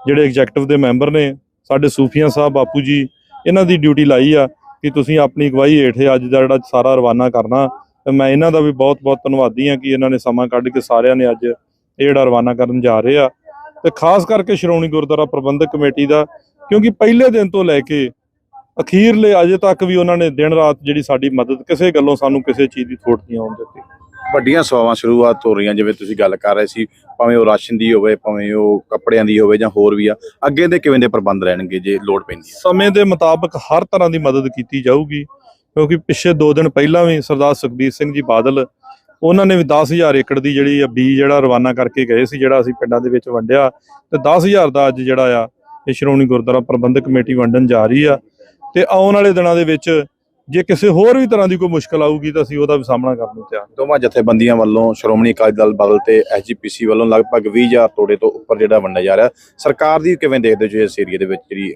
ਜਿਹੜੇ ਐਗਜ਼ੈਕਟਿਵ ਦੇ ਮੈਂਬਰ ਨੇ, ਸਾਡੇ ਸੂਫੀਆਂ ਸਾਹਿਬ ਬਾਪੂ ਜੀ, ਇਹਨਾਂ ਦੀ ਡਿਊਟੀ ਲਾਈ ਆ। ਕਿ ਤੁਸੀਂ ਆਪਣੀ ਅਗਵਾਈ ਹੇਠ ਅੱਜ ਦਾ ਜਿਹੜਾ ਸਾਰਾ ਰਵਾਨਾ ਕਰਨਾ, ਤੇ ਮੈਂ ਇਹਨਾਂ ਦਾ ਵੀ ਬਹੁਤ-ਬਹੁਤ ਧੰਨਵਾਦੀ ਆ ਕਿ ਇਹਨਾਂ ਨੇ ਸਮਾਂ ਕੱਢ ਕੇ ਸਾਰਿਆਂ ਨੇ ਅੱਜ ਇਹ ਜਿਹੜਾ ਰਵਾਨਾ ਕਰਨ ਜਾ ਰਹੇ ਆ। ਤੇ ਖਾਸ ਕਰਕੇ ਸ਼੍ਰੋਮਣੀ ਗੁਰਦੁਆਰਾ ਪ੍ਰਬੰਧਕ ਕਮੇਟੀ ਦਾ, ਕਿਉਂਕਿ ਪਹਿਲੇ ਦਿਨ ਤੋਂ ਲੈ ਕੇ ਅਖੀਰਲੇ ਅਜੇ ਤੱਕ ਵੀ ਉਹਨਾਂ ਨੇ ਦਿਨ ਰਾਤ ਜਿਹੜੀ ਸਾਡੀ ਮਦਦ ਕਿਸੇ ਗੱਲੋਂ ਸਾਨੂੰ ਕਿਸੇ ਚੀਜ਼ ਦੀ ਥੋੜ ਨਹੀਂ ਆਉਣ ਦਿੱਤੀ। ਵੱਡੀਆਂ ਸੇਵਾਵਾਂ ਸ਼ੁਰੂਆਤ ਹੋ ਰਹੀਆਂ, ਜਿਵੇਂ ਤੁਸੀਂ ਗੱਲ ਕਰ ਰਹੇ ਸੀ ਭਾਵੇਂ ਉਹ ਰਾਸ਼ਨ ਦੀ ਹੋਵੇ, ਭਾਵੇਂ ਉਹ ਕੱਪੜਿਆਂ ਦੀ ਹੋਵੇ ਜਾਂ ਹੋਰ ਵੀ ਆ, ਅੱਗੇ ਦੇ ਕਿਵੇਂ ਦੇ ਪ੍ਰਬੰਧ ਰਹਿਣਗੇ ਜੇ ਲੋੜ ਪੈਂਦੀ ਹੈ ਸਮੇਂ ਦੇ ਮੁਤਾਬਕ ਹਰ ਤਰ੍ਹਾਂ ਦੀ ਮਦਦ ਕੀਤੀ ਜਾਊਗੀ, ਕਿਉਂਕਿ ਪਿਛੇ 2 ਦਿਨ ਪਹਿਲਾਂ ਵੀ ਸਰਦਾਰ ਸੁਖਬੀਰ ਸਿੰਘ ਜੀ ਬਾਦਲ, ਉਹਨਾਂ ਨੇ ਵੀ 10000 ਏਕੜ ਦੀ ਜਿਹੜੀ ਆ ਬੀਜ ਜਿਹੜਾ ਰਵਾਨਾ ਕਰਕੇ ਗਏ ਸੀ, ਜਿਹੜਾ ਅਸੀਂ ਪਿੰਡਾਂ ਦੇ ਵਿੱਚ ਵੰਡਿਆ ਤੇ 10000 ਦਾ ਅੱਜ ਜਿਹੜਾ ਆ, ਇਹ ਸ਼੍ਰੋਮਣੀ ਗੁਰਦੁਆਰਾ ਪ੍ਰਬੰਧਕ ਕਮੇਟੀ ਵੰਡਣ ਜਾ ਰਹੀ ਆ ਤੇ ਆਉਣ ਵਾਲੇ ਦਿਨਾਂ ਦੇ ਵਿੱਚ ਜੇ ਕਿਸੇ ਹੋਰ ਵੀ ਤਰ੍ਹਾਂ ਦੀ ਕੋਈ ਮੁਸ਼ਕਲ ਆਊਗੀ ਤਾਂ ਅਸੀਂ ਉਹਦਾ ਵੀ ਸਾਹਮਣਾ ਕਰਨ ਨੂੰ ਤਿਆਰ ਦੋਵਾਂ ਜਥੇਬੰਦੀਆਂ ਵੱਲੋਂ ਸ਼੍ਰੋਮਣੀ ਅਕਾਲੀ ਦਲ ਬਦਲ ਤੇ ਐਸਜੀਪੀਸੀ ਵੱਲੋਂ ਲਗਭਗ 20000 ਤੋੜੇ ਤੋਂ ਉੱਪਰ ਜਿਹੜਾ ਵੰਡਿਆ ਜਾ ਰਿਹਾ। ਸਰਕਾਰ ਦੀ ਕਿਵੇਂ ਦੇਖਦੇ ਹੋ ਜੀ ਇਸ ਏਰੀਏ ਦੇ ਵਿੱਚ ਜਿਹੜੀ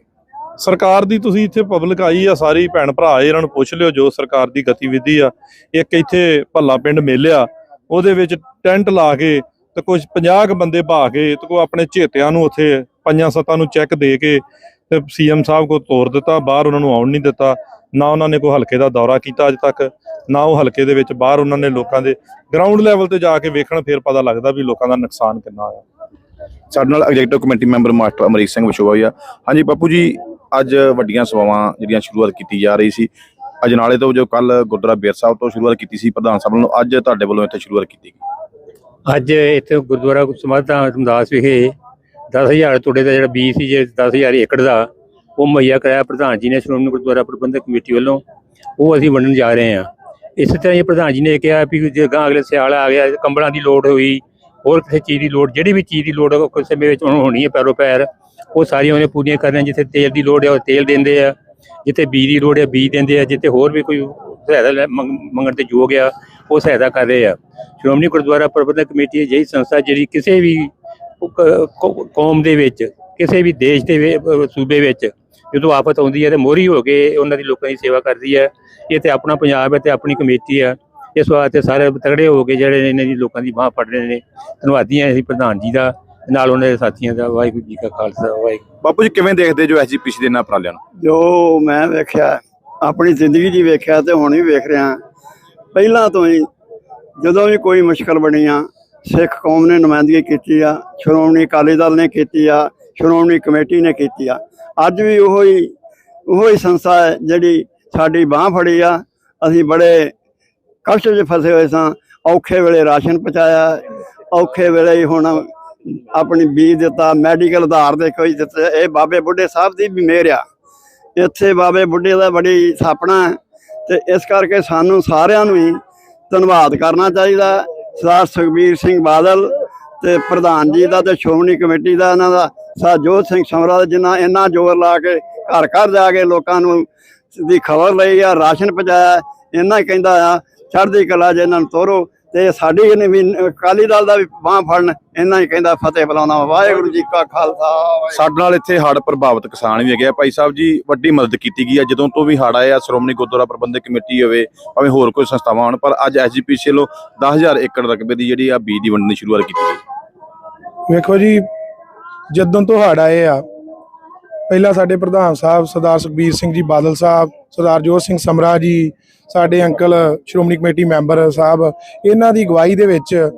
ਸਰਕਾਰ ਦੀ ਤੁਸੀਂ ਇੱਥੇ ਪਬਲਿਕ ਆਈ ਆ ਸਾਰੀ ਭੈਣ ਭਰਾ ਇਹਨਾਂ ਨੂੰ ਪੁੱਛ ਲਿਓ ਜੋ ਸਰਕਾਰ ਦੀ ਗਤੀਵਿਧੀ ਆ। ਇੱਕ ਇੱਥੇ ਭੱਲਾ ਪਿੰਡ ਮੇਲਿਆ ਉਹਦੇ ਵਿੱਚ ਟੈਂਟ ਲਾ ਕੇ ਤੇ ਕੁਝ 50 ਕੁ ਬੰਦੇ ਭਾ ਕੇ ਤੇ ਕੋ ਆਪਣੇ ਝੇਤਿਆਂ ਨੂੰ ਉੱਥੇ ਪੰਜਾਂ ਸੱਤਾਂ ਨੂੰ ਚੈੱਕ ਦੇ ਕੇ ਤੇ ਸੀਐਮ ਸਾਹਿਬ ਕੋ ਤੋਰ ਦਿੱਤਾ ਬਾਹਰ ਉਹਨਾਂ ਨੂੰ ਆਉਣ ਨਹੀਂ ਦਿੱਤਾ ਨਾ ਉਹਨਾਂ ਨੇ ਕੋਈ ਹਲਕੇ ਦਾ ਦੌਰਾ ਕੀਤਾ ਅਜੇ ਤੱਕ ਨਾ ਉਹ ਹਲਕੇ ਦੇ ਵਿੱਚ ਬਾਹਰ ਉਹਨਾਂ ਨੇ ਲੋਕਾਂ ਦੇ ਗਰਾਊਂਡ ਲੈਵਲ ਤੇ ਜਾ ਕੇ ਵੇਖਣ ਫਿਰ ਪਤਾ ਲੱਗਦਾ ਵੀ ਲੋਕਾਂ ਦਾ ਨੁਕਸਾਨ ਕਿੰਨਾ ਆ ਸਾਡੇ ਨਾਲ executive committee member master Amrik Singh Vishoa ਵੀ ਆ। ਹਾਂਜੀ ਬਾਪੂ ਜੀ ਅੱਜ ਵੱਡੀਆਂ ਸੇਵਾਵਾਂ ਜਿਹੜੀਆਂ ਸ਼ੁਰੂਆਤ ਕੀਤੀ ਜਾ ਰਹੀ ਸੀ ਅਜਨਾਲੇ ਤੋਂ ਜੋ ਕੱਲ ਗੁਰਦੁਆਰਾ ਬੇਰ ਸਾਹਿਬ ਤੋਂ ਸ਼ੁਰੂਆਤ ਕੀਤੀ ਸੀ ਪ੍ਰਧਾਨ ਸਾਹਿਬ ਵੱਲੋਂ ਅੱਜ ਤੁਹਾਡੇ ਵੱਲੋਂ ਇੱਥੇ ਸ਼ੁਰੂਆਤ ਕੀਤੀ ਗਈ। ਅੱਜ ਇੱਥੇ ਗੁਰਦੁਆਰਾ ਸਮਾਧਾ ਰਮਦਾਸ ਵਿਖੇ 10000 ਤੁਹਾਡੇ ਦਾ ਜਿਹੜਾ ਬੀਜ ਸੀ, ਜੇ 10000 ਏਕੜ ਦਾ, ਉਹ ਮੁਹੱਈਆ ਕਰਾਇਆ ਪ੍ਰਧਾਨ ਜੀ ਨੇ ਸ਼੍ਰੋਮਣੀ ਗੁਰਦੁਆਰਾ ਪ੍ਰਬੰਧਕ ਕਮੇਟੀ ਵੱਲੋਂ। ਉਹ ਅਸੀਂ ਵੰਡਣ ਜਾ ਰਹੇ ਹਾਂ। ਇਸੇ ਤਰ੍ਹਾਂ ਹੀ ਪ੍ਰਧਾਨ ਜੀ ਨੇ ਕਿਹਾ ਵੀ ਜੇ ਗਾਂ ਅਗਲੇ ਸਿਆਲ ਆ ਗਿਆ, ਕੰਬਲਾਂ ਦੀ ਲੋੜ ਹੋਈ, ਹੋਰ ਕਿਸੇ ਚੀਜ਼ ਦੀ ਲੋੜ, ਜਿਹੜੀ ਵੀ ਚੀਜ਼ ਦੀ ਲੋੜ ਕਿਸੇ ਸਮੇਂ ਵਿੱਚ ਉਹਨੂੰ ਹੋਣੀ ਹੈ ਪੈਰੋ ਪੈਰ, ਉਹ ਸਾਰੀਆਂ ਉਹਨੇ ਪੂਰੀਆਂ ਕਰਨੀਆਂ, ਜਿੱਥੇ ਤੇਲ ਦੀ ਲੋੜ ਹੈ ਉਹ ਤੇਲ ਦਿੰਦੇ ਆ, ਜਿੱਥੇ ਬੀਜ ਦੀ ਲੋੜ ਹੈ ਬੀਜ ਦਿੰਦੇ ਆ, ਜਿੱਥੇ ਹੋਰ ਵੀ ਕੋਈ ਸਹਾਇਤਾ ਲੈ- ਮੰਗ- ਮੰਗਣ ਤੇ ਯੋਗ ਆ, ਉਹ ਸਹਾਇਤਾ ਕਰ ਰਹੇ ਆ। ਸ਼੍ਰੋਮਣੀ ਗੁਰਦੁਆਰਾ ਪ੍ਰਬੰਧਕ ਕਮੇਟੀ ਅਜਿਹੀ ਸੰਸਥਾ ਜਿਹੜੀ ਕਿਸੇ ਵੀ ਕੌਮ ਦੇ ਵਿੱਚ ਕਿਸੇ ਵੀ ਦੇਸ਼ ਦੇ ਸੂਬੇ ਵਿੱਚ ਜਦੋਂ ਆਫਤ ਆਉਂਦੀ ਹੈ ਤੇ ਮੋਹਰੀ ਹੋ ਕੇ ਉਹਨਾਂ ਦੀ ਲੋਕਾਂ ਦੀ ਸੇਵਾ ਕਰਦੀ ਹੈ। ਇਹ ਤੇ ਆਪਣਾ ਪੰਜਾਬ ਹੈ ਤੇ ਆਪਣੀ ਕਮੇਟੀ ਹੈ। ਇਸ ਵਾਸਤੇ ਸਾਰੇ ਤਗੜੇ ਹੋ ਕੇ ਜਿਹੜੇ ਇਹਨਾਂ ਦੀ ਲੋਕਾਂ ਦੀ ਬਾਹ ਫੜ ਰਹੇ ਨੇ। ਧੰਨਵਾਦੀ ਹਾਂ ਅਸੀਂ ਪ੍ਰਧਾਨ ਜੀ ਦਾ ਨਾਲ ਉਹਨਾਂ ਦੇ ਸਾਥੀਆਂ ਦਾ ਵਾਹਿਗੁਰੂ ਜੀ ਕਾ ਖਾਲਸਾ ਵਾਹਿਗੁਰੂ ਬਾਪੂ ਜੀ ਕਿਵੇਂ ਦੇਖਦੇ ਜੋ ਐਸਜੀਪੀਸੀ ਦੇ ਇਹਨਾਂ ਉਪਰਾਲਿਆਂ ਨੂੰ? ਜੋ ਮੈਂ ਵੇਖਿਆ ਆਪਣੀ ਜ਼ਿੰਦਗੀ ਹੀ ਵੇਖਿਆ ਤੇ ਹੁਣ ਵੀ ਵੇਖ ਰਿਹਾ। ਪਹਿਲਾਂ ਤੋਂ ਹੀ ਜਦੋਂ ਵੀ ਕੋਈ ਮੁਸ਼ਕਲ ਬਣੀ ਆ ਸਿੱਖ ਕੌਮ ਨੇ ਨੁਮਾਇੰਦਗੀ ਕੀਤੀ ਆ, ਸ਼੍ਰੋਮਣੀ ਅਕਾਲੀ ਦਲ ਨੇ ਕੀਤੀ ਆ, ਸ਼੍ਰੋਮਣੀ ਕਮੇਟੀ ਨੇ ਕੀਤੀ ਆ। ਅੱਜ ਵੀ ਉਹੋ ਹੀ ਉਹੋ ਹੀ ਸੰਸਥਾ ਹੈ ਜਿਹੜੀ ਸਾਡੀ ਬਾਹ ਫੜੀ ਆ। ਅਸੀਂ ਬੜੇ ਕਸ਼ਟ 'ਚ ਫਸੇ ਹੋਏ ਸਾਂ। ਔਖੇ ਵੇਲੇ ਰਾਸ਼ਨ ਪਹੁੰਚਾਇਆ, ਔਖੇ ਵੇਲੇ ਹੁਣ ਆਪਣੀ ਬੀਜ ਦਿੱਤਾ, ਮੈਡੀਕਲ ਆਧਾਰ ਤੇ ਕੋਈ ਦਿੱਤਾ। ਇਹ ਬਾਬੇ ਬੁੱਢੇ ਸਾਹਿਬ ਦੀ ਵੀ ਮਿਹਰ ਆ। ਇੱਥੇ ਬਾਬੇ ਬੁੱਢੇ ਦਾ ਬੜੀ ਸਾਪਣਾ ਹੈ ਤੇ ਇਸ ਕਰਕੇ ਸਾਨੂੰ ਸਾਰਿਆਂ ਨੂੰ ਹੀ ਧੰਨਵਾਦ ਕਰਨਾ ਚਾਹੀਦਾ। ਸਰਦਾਰ ਸੁਖਬੀਰ ਸਿੰਘ ਬਾਦਲ ਤੇ ਪ੍ਰਧਾਨ ਜੀ ਦਾ ਤੇ ਸ਼੍ਰੋਮਣੀ ਕਮੇਟੀ ਦਾ ਇਹਨਾਂ ਦਾ ਸਾਜੋਤ ਸਿੰਘ ਸਮਰਾ ਦਾ ਜਿਨ੍ਹਾਂ ਇੰਨਾ ਜ਼ੋਰ ਲਾ ਕੇ ਘਰ ਘਰ ਜਾ ਕੇ ਲੋਕਾਂ ਨੂੰ ਦੀ ਖਬਰ ਲਈ ਆ, ਰਾਸ਼ਨ ਪਹੁੰਚਾਇਆ ਇਹਨਾਂ ਹੀ ਕਹਿੰਦਾ ਆ, ਚੜ੍ਹਦੀ ਕਲਾ ਜੇ ਇਹਨਾਂ ਨੂੰ ਤੋਰੋ। ਤੇ ਸਾਡੀ ਇਹਨੇ ਵੀ ਅਕਾਲੀ ਦਲ ਦਾ ਵੀ ਬਾਹ ਫੜਨ ਇਹਨਾਂ ਹੀ ਕਹਿੰਦਾ ਫਤਿਹ ਬੁਲਾਉਣਾ ਵਾਹਿਗੁਰੂ ਜੀ ਕਾ ਖਾਲਸਾ ਵਾਹਿਗੁਰੂ ਸਾਡੇ ਨਾਲ ਇੱਥੇ ਹੜ੍ਹ ਪ੍ਰਭਾਵਿਤ ਕਿਸਾਨ ਵੀ ਹੈਗੇ ਆ। ਭਾਈ ਸਾਹਿਬ ਜੀ ਵੱਡੀ ਮਦਦ ਕੀਤੀ ਗਈ ਹੈ ਜਦੋਂ ਤੋਂ ਵੀ ਹੜ੍ਹ ਆਏ ਆ ਸ਼੍ਰੋਮਣੀ ਗੁਰਦੁਆਰਾ ਪ੍ਰਬੰਧਕ ਕਮੇਟੀ ਹੋਵੇ ਭਾਵੇਂ ਹੋਰ ਕੋਈ ਸੰਸਥਾਵਾਂ ਹੋਣ ਪਰ ਅੱਜ ਐਸਜੀਪੀਸੀ ਵੱਲੋਂ 10000 ਏਕੜ ਰਕਬੇ ਦੀ ਜਿਹੜੀ ਆ ਬੀਜ ਦੀ ਵੰਡਣ ਸ਼ੁਰੂਆਤ ਕੀਤੀ ਗਈ। ਵੇਖੋ ਜੀ ਜਦੋਂ ਤੋਂ ਹੜ੍ਹ ਆਏ ਆ ਪਹਿਲਾਂ ਸਾਡੇ ਪ੍ਰਧਾਨ ਸਾਹਿਬ ਸਰਦਾਰ ਸੁਖਬੀਰ ਸਿੰਘ ਜੀ ਬਾਦਲ ਸਾਹਿਬ ਸਰਦਾਰ ਜੋਤ ਸਿੰਘ ਸਮਰਾ ਜੀ ਸਾਡੇ ਅੰਕਲ ਸ਼੍ਰੋਮਣੀ ਕਮੇਟੀ ਮੈਂਬਰ ਸਾਹਿਬ, ਇਹਨਾਂ ਦੀ ਅਗਵਾਈ ਦੇ ਵਿੱਚ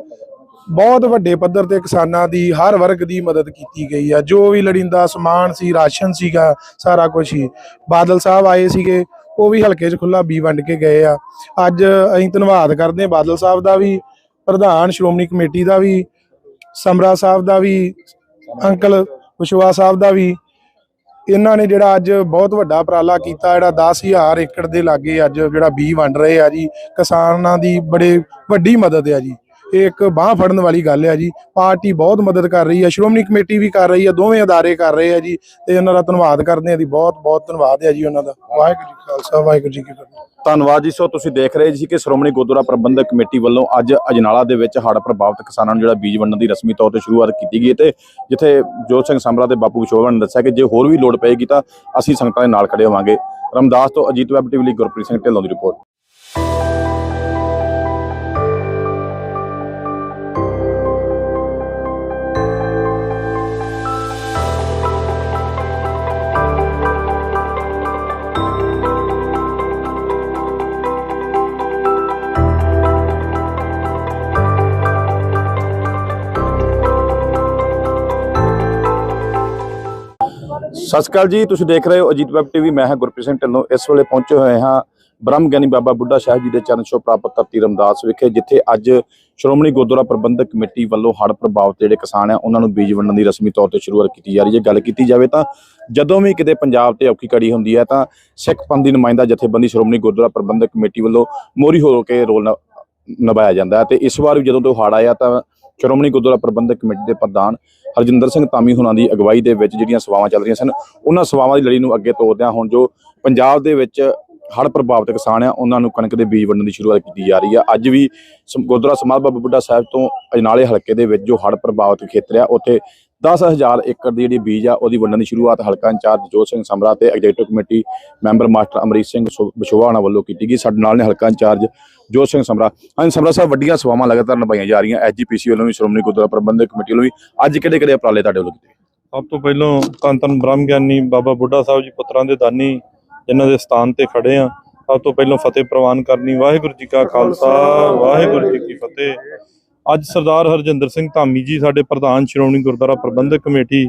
ਬਹੁਤ ਵੱਡੇ ਪੱਧਰ ਤੇ ਕਿਸਾਨਾਂ ਦੀ ਹਰ ਵਰਗ ਦੀ ਮਦਦ ਕੀਤੀ ਗਈ ਆ। ਜੋ ਵੀ ਲੜਿੰਦਾ ਸਮਾਨ ਸੀ, ਰਾਸ਼ਨ ਸੀਗਾ, ਸਾਰਾ ਕੁਝ ਹੀ। ਬਾਦਲ ਸਾਹਿਬ ਆਏ ਸੀਗੇ, ਉਹ ਵੀ ਹਲਕੇ 'ਚ ਖੁੱਲਾ ਬੀ ਵੰਡ ਕੇ ਗਏ ਆ। ਅੱਜ ਅਸੀਂ ਧੰਨਵਾਦ ਕਰਦੇ ਹਾਂ ਬਾਦਲ ਸਾਹਿਬ ਦਾ ਵੀ, ਪ੍ਰਧਾਨ ਸ਼੍ਰੋਮਣੀ ਕਮੇਟੀ ਦਾ ਵੀ, ਸਮਰਾ ਸਾਹਿਬ ਦਾ ਵੀ, ਅੰਕਲ ਵਿਸ਼ਵਾ ਸਾਹਿਬ ਦਾ ਵੀ ਇਹਨਾਂ ਨੇ ਜਿਹੜਾ ਅੱਜ ਬਹੁਤ ਵੱਡਾ ਉਪਰਾਲਾ ਕੀਤਾ, ਜਿਹੜਾ 10000 ਏਕੜ ਦੇ ਲਾਗੇ ਅੱਜ ਜਿਹੜਾ ਬੀ ਵੰਡ ਰਹੇ ਆ ਜੀ, ਕਿਸਾਨਾਂ ਦੀ ਬੜੇ ਵੱਡੀ ਮਦਦ ਆ ਜੀ। ਇਹ ਇੱਕ ਬਾਹ ਫੜਨ ਵਾਲੀ ਗੱਲ ਹੈ ਜੀ। ਪਾਰਟੀ ਬਹੁਤ ਮਦਦ ਕਰ ਰਹੀ ਹੈ ਸ਼੍ਰੋਮਣੀ ਕਮੇਟੀ ਵੀ ਕਰ ਰਹੀ ਹੈ ਦੋਵੇਂ ਅਦਾਰੇ ਕਰ ਰਹੇ ਆ ਜੀ। ਤੇ ਉਹਨਾਂ ਦਾ ਧੰਨਵਾਦ ਕਰਦੇ ਆ ਜੀ। ਬਹੁਤ ਬਹੁਤ ਧੰਨਵਾਦ ਹੈ ਜੀ ਉਹਨਾਂ ਦਾ। ਵਾਹਿਗੁਰੂ ਜੀ ਖਾਲਸਾ, ਵਾਹਿਗੁਰੂ ਜੀ ਕੀ ਫਤਿਹ। ਧੰਨਵਾਦ ਜੀ। ਸੋ ਤੁਸੀਂ ਦੇਖ ਰਹੇ ਜੀ ਕਿ ਸ਼੍ਰੋਮਣੀ ਗੁਰਦੁਆਰਾ ਪ੍ਰਬੰਧਕ ਕਮੇਟੀ ਵੱਲੋਂ ਅੱਜ ਅਜਨਾਲਾ ਦੇ ਵਿੱਚ ਹੜ੍ਹ ਪ੍ਰਭਾਵਿਤ ਕਿਸਾਨਾਂ ਨੂੰ ਜਿਹੜਾ ਬੀਜ ਵੰਡਣ ਦੀ ਰਸਮੀ ਤੌਰ ਤੇ ਸ਼ੁਰੂਆਤ ਕੀਤੀ ਗਈ ਤੇ ਜਿੱਥੇ ਜੋਤ ਸਿੰਘ ਸਮਰਾ ਤੇ ਬਾਪੂ ਵਿਸ਼ੋਵਨ ਨੇ ਦੱਸਿਆ ਕਿ ਜੇ ਹੋਰ ਵੀ ਲੋੜ ਪਏਗੀ ਤਾਂ ਅਸੀਂ ਸੰਗਤਾਂ ਦੇ ਨਾਲ ਖੜੇ ਹੋਵਾਂਗੇ। ਰਮਦਾਸ ਤੋਂ ਅਜੀਤ ਵੈਬ ਟੀਵੀ ਲਈ ਗੁਰਪ੍ਰੀਤ ਸਿੰਘ ਢਿੱਲੋਂ ਦੀ ਰਿਪੋਰਟ। ਸਤਿ ਸ਼੍ਰੀ ਅਕਾਲ ਜੀ, ਤੁਸੀਂ ਦੇਖ ਰਹੇ ਹੋ ਅਜੀਤ ਵੈਬ ਟੀਵੀ, ਮੈਂ ਹਾਂ ਗੁਰਪ੍ਰੀਤ ਸਿੰਘ ਢਿੱਲੋਂ। ਇਸ ਵੇਲੇ ਪਹੁੰਚੇ ਹੋਏ ਹਾਂ ਬ੍ਰਹਮ ਗਿਆਨੀ ਬਾਬਾ ਬੁੱਢਾ ਸਾਹਿਬ ਜੀ ਦੇ ਚਰਨ ਛੋਹ ਪ੍ਰਾਪਤ ਧਰਤੀ ਰਮਦਾਸ ਵਿਖੇ, ਜਿੱਥੇ ਅੱਜ ਸ਼੍ਰੋਮਣੀ ਗੁਰਦੁਆਰਾ ਪ੍ਰਬੰਧਕ ਕਮੇਟੀ ਵੱਲੋਂ ਹੜ੍ਹ ਪ੍ਰਭਾਵਿਤ ਜਿਹੜੇ ਕਿਸਾਨ ਆ, ਉਹਨਾਂ ਨੂੰ ਬੀਜ ਵੰਡਣ ਦੀ ਰਸਮੀ ਤੌਰ ਤੇ ਸ਼ੁਰੂਆਤ ਕੀਤੀ ਜਾ ਰਹੀ ਹੈ। ਗੱਲ ਕੀਤੀ ਜਾਵੇ ਤਾਂ ਜਦੋਂ ਵੀ ਕਿਤੇ ਪੰਜਾਬ ਤੇ ਔਖੀ ਘੜੀ ਹੁੰਦੀ ਹੈ, ਤਾਂ ਸਿੱਖ ਪੰਥ ਦੀ ਨੁਮਾਇੰਦਾ ਜਥੇਬੰਦੀ ਸ਼੍ਰੋਮਣੀ ਗੁਰਦੁਆਰਾ ਪ੍ਰਬੰਧਕ ਕਮੇਟੀ ਵੱਲੋਂ ਮੋਹਰੀ ਹੋ ਕੇ ਰੋਲ ਨਿਭਾਇਆ ਜਾਂਦਾ ਹੈ ਤੇ ਇਸ ਵਾਰ ਵੀ ਜਦੋਂ ਤੋਂ ਹੜ੍ਹ ਆਇਆ ਤਾਂ ਸ਼੍ਰੋਮਣੀ ਗੁਰਦੁਆਰਾ ਪ੍ਰਬੰਧਕ ਕਮੇਟੀ ਦੇ ਪ੍ਰਧਾਨ ਹਰਜਿੰਦਰ ਸਿੰਘ ਧਾਮੀ ਹੁਣਾਂ ਦੀ ਅਗਵਾਈ ਦੇ ਵਿੱਚ ਜਿਹੜੀਆਂ ਸੇਵਾਵਾਂ ਚੱਲ ਰਹੀਆਂ ਸਨ, ਉਹਨਾਂ ਸੇਵਾਵਾਂ ਦੀ ਲੜੀ ਨੂੰ ਅੱਗੇ ਤੋਰਦਿਆਂ ਹੁਣ ਜੋ ਪੰਜਾਬ ਦੇ ਵਿੱਚ ਹੜ੍ਹ ਪ੍ਰਭਾਵਿਤ ਕਿਸਾਨ ਆ, ਉਹਨਾਂ ਨੂੰ ਕਣਕ ਦੇ ਬੀਜ ਵੰਡਣ ਦੀ ਸ਼ੁਰੂਆਤ ਕੀਤੀ ਜਾ ਰਹੀ ਆ। ਅੱਜ ਵੀ ਗੁਰਦੁਆਰਾ ਸਮਾਧ ਬਾਬਾ ਬੁੱਢਾ ਸਾਹਿਬ ਤੋਂ ਅਜਨਾਲੇ ਹਲਕੇ ਦੇ ਵਿੱਚ ਜੋ ਹੜ੍ਹ ਪ੍ਰਭਾਵਿਤ ਖੇਤਰ ਆ, ਉੱਥੇ 10000 ਏਕੜ ਦੀ ਜਿਹੜੀ ਬੀਜ ਆ, ਉਹਦੀ ਵੰਡਣ ਦੀ ਸ਼ੁਰੂਆਤ ਹਲਕਾ ਇੰਚਾਰਜ ਜੋਤ ਸਿੰਘ ਸਮਰਾ ਤੇ executive committee member master Amrit Singh ਸੁ- ਵੱਲੋਂ ਕੀਤੀ ਗਈ। ਸਾਡੇ ਨਾਲ ਨੇ ਹਲਕਾ ਇੰਚਾਰਜ ਜੋਤ ਸਿੰਘ ਸਮਰਾ ਹਾਂਜੀ ਸਮਰਾ ਸਾਹਿਬ, ਵੱਡੀਆਂ ਸੇਵਾਵਾਂ ਲਗਾਤਾਰ ਨਿਭਾਈਆਂ ਜਾ ਰਹੀਆਂ। ਐਜੀਪੀਸੀ ਵੱਲੋਂ ਵੀ, ਸ਼੍ਰੋਮਣੀ ਗੁਰਦੁਆਰਾ ਪ੍ਰਬੰਧਕ ਕਮੇਟੀ ਵੱਲੋਂ ਵੀ ਅੱਜ ਕਿਹੜੇ ਕਿਹੜੇ ਉਪਰਾਲੇ ਤੁਹਾਡੇ ਵੱਲੋਂ ਕੀਤੇ ਸਭ ਤੋਂ ਪਹਿਲਾਂ ਧੰਨ ਧੰਨ ਬ੍ਰਹਮ ਗਿਆਨੀ, ਬਾਬਾ ਬੁੱਢਾ ਸਾਹਿਬ ਜੀ, ਪੁੱਤਰਾਂ ਦੇ ਦਾਨੀ, ਜਿਨ੍ਹਾਂ ਦੇ ਸਥਾਨ ਤੇ ਖੜੇ ਆ। ਸਭ ਤੋਂ ਪਹਿਲਾਂ ਫਤਿਹ ਪ੍ਰਵਾਨ ਕਰਨੀ। ਵਾਹਿਗੁਰੂ ਜੀ ਕਾ ਖਾਲਸਾ, ਵਾਹਿਗੁਰੂ ਜੀ ਕੀ ਫਤਿਹ। ਅੱਜ ਸਰਦਾਰ ਹਰਜਿੰਦਰ ਸਿੰਘ ਧਾਮੀ ਜੀ ਸਾਡੇ ਪ੍ਰਧਾਨ ਸ਼੍ਰੋਮਣੀ ਗੁਰਦੁਆਰਾ ਪ੍ਰਬੰਧਕ ਕਮੇਟੀ,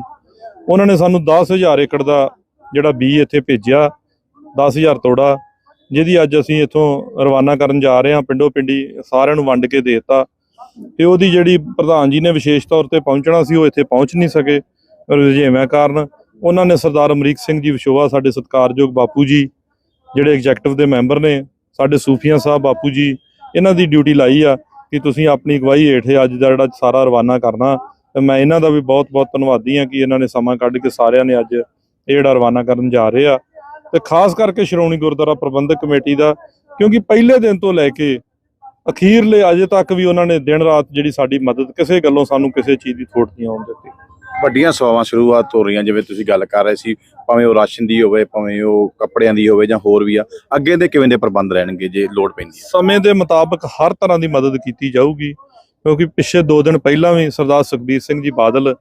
ਉਹਨਾਂ ਨੇ ਸਾਨੂੰ 10000 ਏਕੜ ਦਾ ਜਿਹੜਾ ਬੀ ਇੱਥੇ ਭੇਜਿਆ 10000 ਤੋੜਾ, ਜਿਹਦੀ ਅੱਜ ਅਸੀਂ ਇੱਥੋਂ ਰਵਾਨਾ ਕਰਨ ਜਾ ਰਹੇ ਹਾਂ, ਪਿੰਡੋ ਪਿੰਡੀ ਸਾਰਿਆਂ ਨੂੰ ਵੰਡ ਕੇ ਦੇਤਾ। ਤੇ ਉਹਦੀ ਜਿਹੜੀ ਪ੍ਰਧਾਨ ਜੀ ਨੇ ਵਿਸ਼ੇਸ਼ ਤੌਰ ਤੇ ਪਹੁੰਚਣਾ ਸੀ, ਉਹ ਇੱਥੇ ਪਹੁੰਚ ਨਹੀਂ ਸਕੇ ਰੁਝੇਵਿਆਂ ਕਾਰਨ ਉਹਨਾਂ ਨੇ ਸਰਦਾਰ ਅਮਰੀਕ ਸਿੰਘ ਜੀ ਵਿਸ਼ੋਆ ਸਾਡੇ ਸਤਿਕਾਰਯੋਗ ਬਾਪੂ ਜੀ, ਜਿਹੜੇ ਐਗਜ਼ੈਕਟਿਵ ਦੇ ਮੈਂਬਰ ਨੇ, ਸਾਡੇ ਸੂਫੀਆਂ ਸਾਹਿਬ ਬਾਪੂ ਜੀ, ਇਹਨਾਂ ਦੀ ਡਿਊਟੀ ਲਾਈ ਆ। ਕਿ ਤੁਸੀਂ ਆਪਣੀ ਅਗਵਾਈ ਹੇਠ ਅੱਜ ਦਾ ਜਿਹੜਾ ਸਾਰਾ ਰਵਾਨਾ ਕਰਨਾ, ਤੇ ਮੈਂ ਇਹਨਾਂ ਦਾ ਵੀ ਬਹੁਤ-ਬਹੁਤ ਧੰਨਵਾਦੀ ਹਾਂ ਕਿ ਇਹਨਾਂ ਨੇ ਸਮਾਂ ਕੱਢ ਕੇ ਸਾਰਿਆਂ ਨੇ ਅੱਜ ਇਹ ਜਿਹੜਾ ਰਵਾਨਾ ਕਰਨ ਜਾ ਰਹੇ ਆ। ਤੇ ਖਾਸ ਕਰਕੇ ਸ਼੍ਰੋਮਣੀ ਗੁਰਦੁਆਰਾ ਪ੍ਰਬੰਧਕ ਕਮੇਟੀ ਦਾ, ਕਿਉਂਕਿ ਪਹਿਲੇ ਦਿਨ ਤੋਂ ਲੈ ਕੇ ਅਖੀਰਲੇ ਅਜੇ ਤੱਕ ਵੀ ਉਹਨਾਂ ਨੇ ਦਿਨ ਰਾਤ ਜਿਹੜੀ ਸਾਡੀ ਮਦਦ ਕਿਸੇ ਗੱਲੋਂ ਸਾਨੂੰ ਕਿਸੇ ਚੀਜ਼ ਦੀ ਥੋੜ ਨਹੀਂ ਆਉਣ ਦਿੱਤੀ। ਵੱਡੀਆਂ ਸੇਵਾਵਾਂ ਸ਼ੁਰੂਆਤ ਹੋ ਰਹੀਆਂ, ਜਿਵੇਂ ਤੁਸੀਂ ਗੱਲ ਕਰ ਰਹੇ ਸੀ ਭਾਵੇਂ ਉਹ ਰਾਸ਼ਨ ਦੀ ਹੋਵੇ, ਭਾਵੇਂ ਉਹ ਕੱਪੜਿਆਂ ਦੀ ਹੋਵੇ ਜਾਂ ਹੋਰ ਵੀ ਆ, ਅੱਗੇ ਦੇ ਕਿਵੇਂ ਦੇ ਪ੍ਰਬੰਧ ਰਹਿਣਗੇ ਜੇ ਲੋੜ ਪੈਂਦੀ ਹੈ ਸਮੇਂ ਦੇ ਮੁਤਾਬਕ ਹਰ ਤਰ੍ਹਾਂ ਦੀ ਮਦਦ ਕੀਤੀ ਜਾਊਗੀ, ਕਿਉਂਕਿ ਪਿਛੇ 2 ਦਿਨ ਪਹਿਲਾਂ ਵੀ ਸਰਦਾਰ ਸੁਖਬੀਰ ਸਿੰਘ ਜੀ ਬਾਦਲ,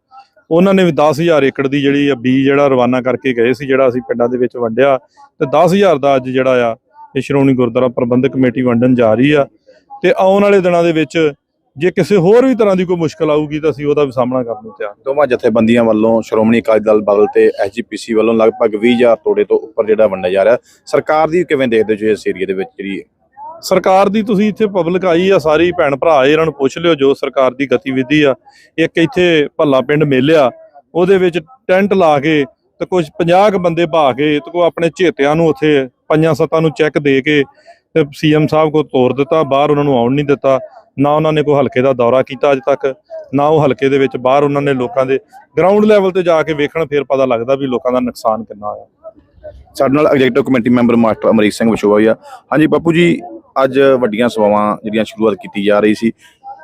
ਉਹਨਾਂ ਨੇ ਵੀ 10000 ਏਕੜ ਦੀ ਜਿਹੜੀ ਆ ਬੀਜ ਜਿਹੜਾ ਰਵਾਨਾ ਕਰਕੇ ਗਏ ਸੀ, ਜਿਹੜਾ ਅਸੀਂ ਪਿੰਡਾਂ ਦੇ ਵਿੱਚ ਵੰਡਿਆ ਤੇ 10000 ਦਾ ਅੱਜ ਜਿਹੜਾ ਆ, ਇਹ ਸ਼੍ਰੋਮਣੀ ਗੁਰਦੁਆਰਾ ਪ੍ਰਬੰਧਕ ਕਮੇਟੀ ਵੰਡਣ ਜਾ ਰਹੀ ਆ ਤੇ ਆਉਣ ਵਾਲੇ ਦਿਨਾਂ ਦੇ ਵਿੱਚ ਜੇ ਕਿਸੇ ਹੋਰ ਵੀ ਤਰ੍ਹਾਂ ਦੀ ਕੋਈ ਮੁਸ਼ਕਲ ਆਊਗੀ ਤਾਂ ਅਸੀਂ ਉਹਦਾ ਵੀ ਸਾਹਮਣਾ ਕਰਨ ਨੂੰ ਤਿਆਰ ਦੋਵਾਂ ਜਥੇਬੰਦੀਆਂ ਵੱਲੋਂ ਸ਼੍ਰੋਮਣੀ ਅਕਾਲੀ ਦਲ ਬਦਲ ਤੇ ਐਸਜੀਪੀਸੀ ਵੱਲੋਂ ਲਗਭਗ 20000 ਤੋੜੇ ਤੋਂ ਉੱਪਰ ਜਿਹੜਾ ਵੰਡਿਆ ਜਾ ਰਿਹਾ। ਸਰਕਾਰ ਦੀ ਕਿਵੇਂ ਦੇਖਦੇ ਹੋ ਜੀ ਇਸ ਏਰੀਏ ਦੇ ਵਿੱਚ ਜਿਹੜੀ ਸਰਕਾਰ ਦੀ ਤੁਸੀਂ ਇੱਥੇ ਪਬਲਿਕ ਆਈ ਆ ਸਾਰੀ ਭੈਣ ਭਰਾ ਇਹਨਾਂ ਨੂੰ ਪੁੱਛ ਲਿਓ ਜੋ ਸਰਕਾਰ ਦੀ ਗਤੀਵਿਧੀ ਆ। ਇੱਕ ਇੱਥੇ ਭੱਲਾ ਪਿੰਡ ਮੇਲਿਆ ਉਹਦੇ ਵਿੱਚ ਟੈਂਟ ਲਾ ਕੇ ਤੇ ਕੁਝ 50 ਕੁ ਬੰਦੇ ਭਾ ਕੇ ਤੇ ਕੋ ਆਪਣੇ ਝੇਤਿਆਂ ਨੂੰ ਉੱਥੇ ਪੰਜਾਂ ਸੱਤਾਂ ਨੂੰ ਚੈੱਕ ਦੇ ਕੇ ਤੇ ਸੀਐਮ ਸਾਹਿਬ ਕੋ ਤੋਰ ਦਿੱਤਾ ਬਾਹਰ ਉਹਨਾਂ ਨੂੰ ਆਉਣ ਨਹੀਂ ਦਿੱਤਾ। ਨਾ ਉਹਨਾਂ ਨੇ ਕੋਈ ਹਲਕੇ ਦਾ ਦੌਰਾ ਕੀਤਾ ਅੱਜ ਤੱਕ ਨਾ ਉਹ ਹਲਕੇ ਦੇ ਵਿੱਚ ਬਾਹਰ ਉਹਨਾਂ ਨੇ ਲੋਕਾਂ ਦੇ ਗਰਾਊਂਡ ਲੈਵਲ ਤੇ ਜਾ ਕੇ ਵੇਖਣ ਫਿਰ ਪਤਾ ਲੱਗਦਾ ਵੀ ਲੋਕਾਂ ਦਾ ਨੁਕਸਾਨ ਕਿੰਨਾ ਹੋਇਆ ਸਾਡੇ ਨਾਲ executive committee member master Amrik Singh Vishoa ਆ ਹਾਂਜੀ ਬਾਪੂ ਜੀ ਅੱਜ ਵੱਡੀਆਂ ਸੇਵਾਵਾਂ ਜਿਹੜੀਆਂ ਸ਼ੁਰੂਆਤ ਕੀਤੀ ਜਾ ਰਹੀ ਸੀ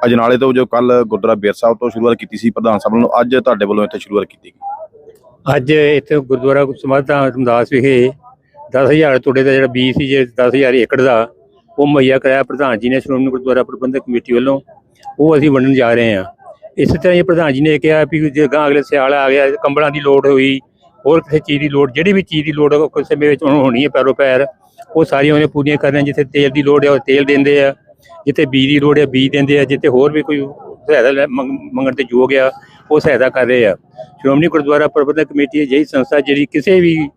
ਅਜਨਾਲੇ ਤੋਂ ਜੋ ਕੱਲ ਗੁਰਦੁਆਰਾ ਬੇਰ ਸਾਹਿਬ ਤੋਂ ਸ਼ੁਰੂਆਤ ਕੀਤੀ ਸੀ ਪ੍ਰਧਾਨ ਸਾਹਿਬ ਵੱਲੋਂ ਅੱਜ ਤੁਹਾਡੇ ਵੱਲੋਂ ਇੱਥੇ ਸ਼ੁਰੂਆਤ ਕੀਤੀ ਗਈ। ਅੱਜ ਇੱਥੇ ਗੁਰਦੁਆਰਾ ਸਮਾਧਾ ਰਮਦਾਸ ਵਿਖੇ 10000 ਤੋੜੇ ਦਾ ਜਿਹੜਾ ਬੀਜ ਸੀ ਜੇ 10000 ਏਕੜ ਦਾ ਉਹ ਮੁਹੱਈਆ ਕਰਾਇਆ ਪ੍ਰਧਾਨ ਜੀ ਨੇ ਸ਼੍ਰੋਮਣੀ ਗੁਰਦੁਆਰਾ ਪ੍ਰਬੰਧਕ ਕਮੇਟੀ ਵੱਲੋਂ। ਉਹ ਅਸੀਂ ਵੰਡਣ ਜਾ ਰਹੇ ਹਾਂ। ਇਸੇ ਤਰ੍ਹਾਂ ਹੀ ਪ੍ਰਧਾਨ ਜੀ ਨੇ ਕਿਹਾ ਵੀ ਜੇ ਗਾਂ ਅਗਲੇ ਸਿਆਲ ਆ ਗਿਆ, ਕੰਬਲਾਂ ਦੀ ਲੋੜ ਹੋਈ, ਹੋਰ ਕਿਸੇ ਚੀਜ਼ ਦੀ ਲੋੜ, ਜਿਹੜੀ ਵੀ ਚੀਜ਼ ਦੀ ਲੋੜ ਕਿਸੇ ਸਮੇਂ ਵਿੱਚ ਉਹਨੂੰ ਹੋਣੀ ਹੈ ਪੈਰੋ ਪੈਰ ਉਹ ਸਾਰੀਆਂ ਉਹਨੇ ਪੂਰੀਆਂ ਕਰਨੀਆਂ ਜਿੱਥੇ ਤੇਲ ਦੀ ਲੋੜ ਹੈ ਉਹ ਤੇਲ ਦਿੰਦੇ ਆ। ਜਿੱਥੇ ਬੀਜ ਦੀ ਲੋੜ ਹੈ ਬੀਜ ਦਿੰਦੇ ਆ। ਜਿੱਥੇ ਹੋਰ ਵੀ ਕੋਈ ਸਹਾਇਤਾ ਲੈ- ਮੰਗ- ਮੰਗਣ ਤੇ ਯੋਗ ਆ, ਉਹ ਸਹਾਇਤਾ ਕਰ ਰਹੇ ਆ। ਸ਼੍ਰੋਮਣੀ ਗੁਰਦੁਆਰਾ ਪ੍ਰਬੰਧਕ ਕਮੇਟੀ ਅਜਿਹੀ ਸੰਸਥਾ ਜਿਹੜੀ ਕਿਸੇ ਵੀ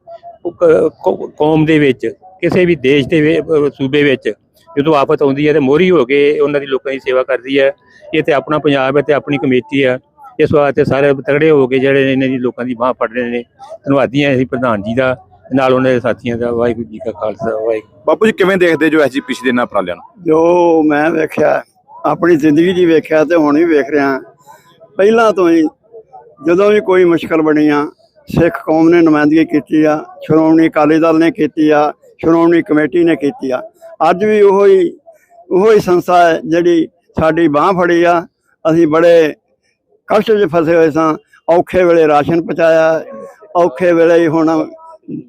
ਕੌਮ ਦੇ ਵਿੱਚ, ਕਿਸੇ ਵੀ ਦੇਸ਼ ਦੇ ਸੂਬੇ ਵਿੱਚ ਜਦੋਂ ਆਫਤ ਆਉਂਦੀ ਹੈ ਤੇ ਮੋਹਰੀ ਹੋ ਕੇ ਉਹਨਾਂ ਦੀ ਲੋਕਾਂ ਦੀ ਸੇਵਾ ਕਰਦੀ ਹੈ। ਇਹ ਤੇ ਆਪਣਾ ਪੰਜਾਬ ਹੈ ਤੇ ਆਪਣੀ ਕਮੇਟੀ ਹੈ। ਇਸ ਵਾਸਤੇ ਸਾਰੇ ਤਗੜੇ ਹੋ ਕੇ ਜਿਹੜੇ ਇਹਨਾਂ ਦੀ ਲੋਕਾਂ ਦੀ ਬਾਹ ਫੜ ਰਹੇ ਨੇ। ਧੰਨਵਾਦੀ ਹਾਂ ਅਸੀਂ ਪ੍ਰਧਾਨ ਜੀ ਦਾ ਨਾਲ ਉਹਨਾਂ ਦੇ ਸਾਥੀਆਂ ਦਾ ਵਾਹਿਗੁਰੂ ਜੀ ਕਾ ਖਾਲਸਾ ਵਾਹਿਗੁਰੂ ਬਾਪੂ ਜੀ ਕਿਵੇਂ ਦੇਖਦੇ ਜੋ ਐਸਜੀਪੀਸੀ ਦੇ ਨਾਲ ਉਪਰਾਲਿਆਂ ਨੂੰ? ਜੋ ਮੈਂ ਵੇਖਿਆ ਆਪਣੀ ਜ਼ਿੰਦਗੀ ਹੀ ਵੇਖਿਆ ਤੇ ਹੁਣ ਵੀ ਵੇਖ ਰਿਹਾ। ਪਹਿਲਾਂ ਤੋਂ ਹੀ ਜਦੋਂ ਵੀ ਕੋਈ ਮੁਸ਼ਕਲ ਬਣੀ ਆ ਸਿੱਖ ਕੌਮ ਨੇ ਨੁਮਾਇੰਦਗੀ ਕੀਤੀ ਆ ਸ਼੍ਰੋਮਣੀ ਅਕਾਲੀ ਦਲ ਨੇ ਕੀਤੀ ਆ ਸ਼੍ਰੋਮਣੀ ਕਮੇਟੀ ਨੇ ਕੀਤੀ ਆ। ਅੱਜ ਵੀ ਉਹੋ ਹੀ ਉਹੋ ਹੀ ਸੰਸਥਾ ਹੈ ਜਿਹੜੀ ਸਾਡੀ ਬਾਹ ਫੜੀ ਆ। ਅਸੀਂ ਬੜੇ ਕਸ਼ਟ 'ਚ ਫਸੇ ਹੋਏ ਸਾਂ। ਔਖੇ ਵੇਲੇ ਰਾਸ਼ਨ ਪਹੁੰਚਾਇਆ। ਔਖੇ ਵੇਲੇ ਹੁਣ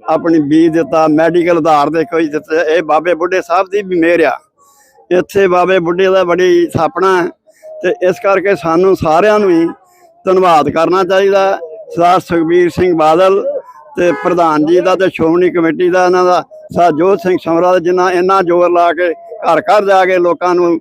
ਆਪਣੀ ਬੀਜ ਦਿੱਤਾ। ਮੈਡੀਕਲ ਆਧਾਰ ਦੇ ਕੋਈ ਦਿੱਤੇ। ਇਹ ਬਾਬੇ ਬੁੱਢੇ ਸਾਹਿਬ ਦੀ ਵੀ ਮਿਹਰ ਆ। ਇੱਥੇ ਬਾਬੇ ਬੁੱਢੇ ਦਾ ਬੜੀ ਥਾਪਣਾ ਹੈ। ਤੇ ਇਸ ਕਰਕੇ ਸਾਨੂੰ ਸਾਰਿਆਂ ਨੂੰ ਹੀ ਧੰਨਵਾਦ ਕਰਨਾ ਚਾਹੀਦਾ। ਸਰਦਾਰ ਸੁਖਬੀਰ ਸਿੰਘ ਬਾਦਲ ਤੇ ਪ੍ਰਧਾਨ ਜੀ ਦਾ ਤੇ ਸ਼੍ਰੋਮਣੀ ਕਮੇਟੀ ਦਾ ਇਹਨਾਂ ਦਾ ਸਰਜੋਤ ਸਿੰਘ ਸਮਰਾ ਜਿਨ੍ਹਾਂ ਇੰਨਾ ਜ਼ੋਰ ਲਾ ਕੇ ਘਰ ਘਰ ਜਾ ਕੇ ਲੋਕਾਂ ਨੂੰ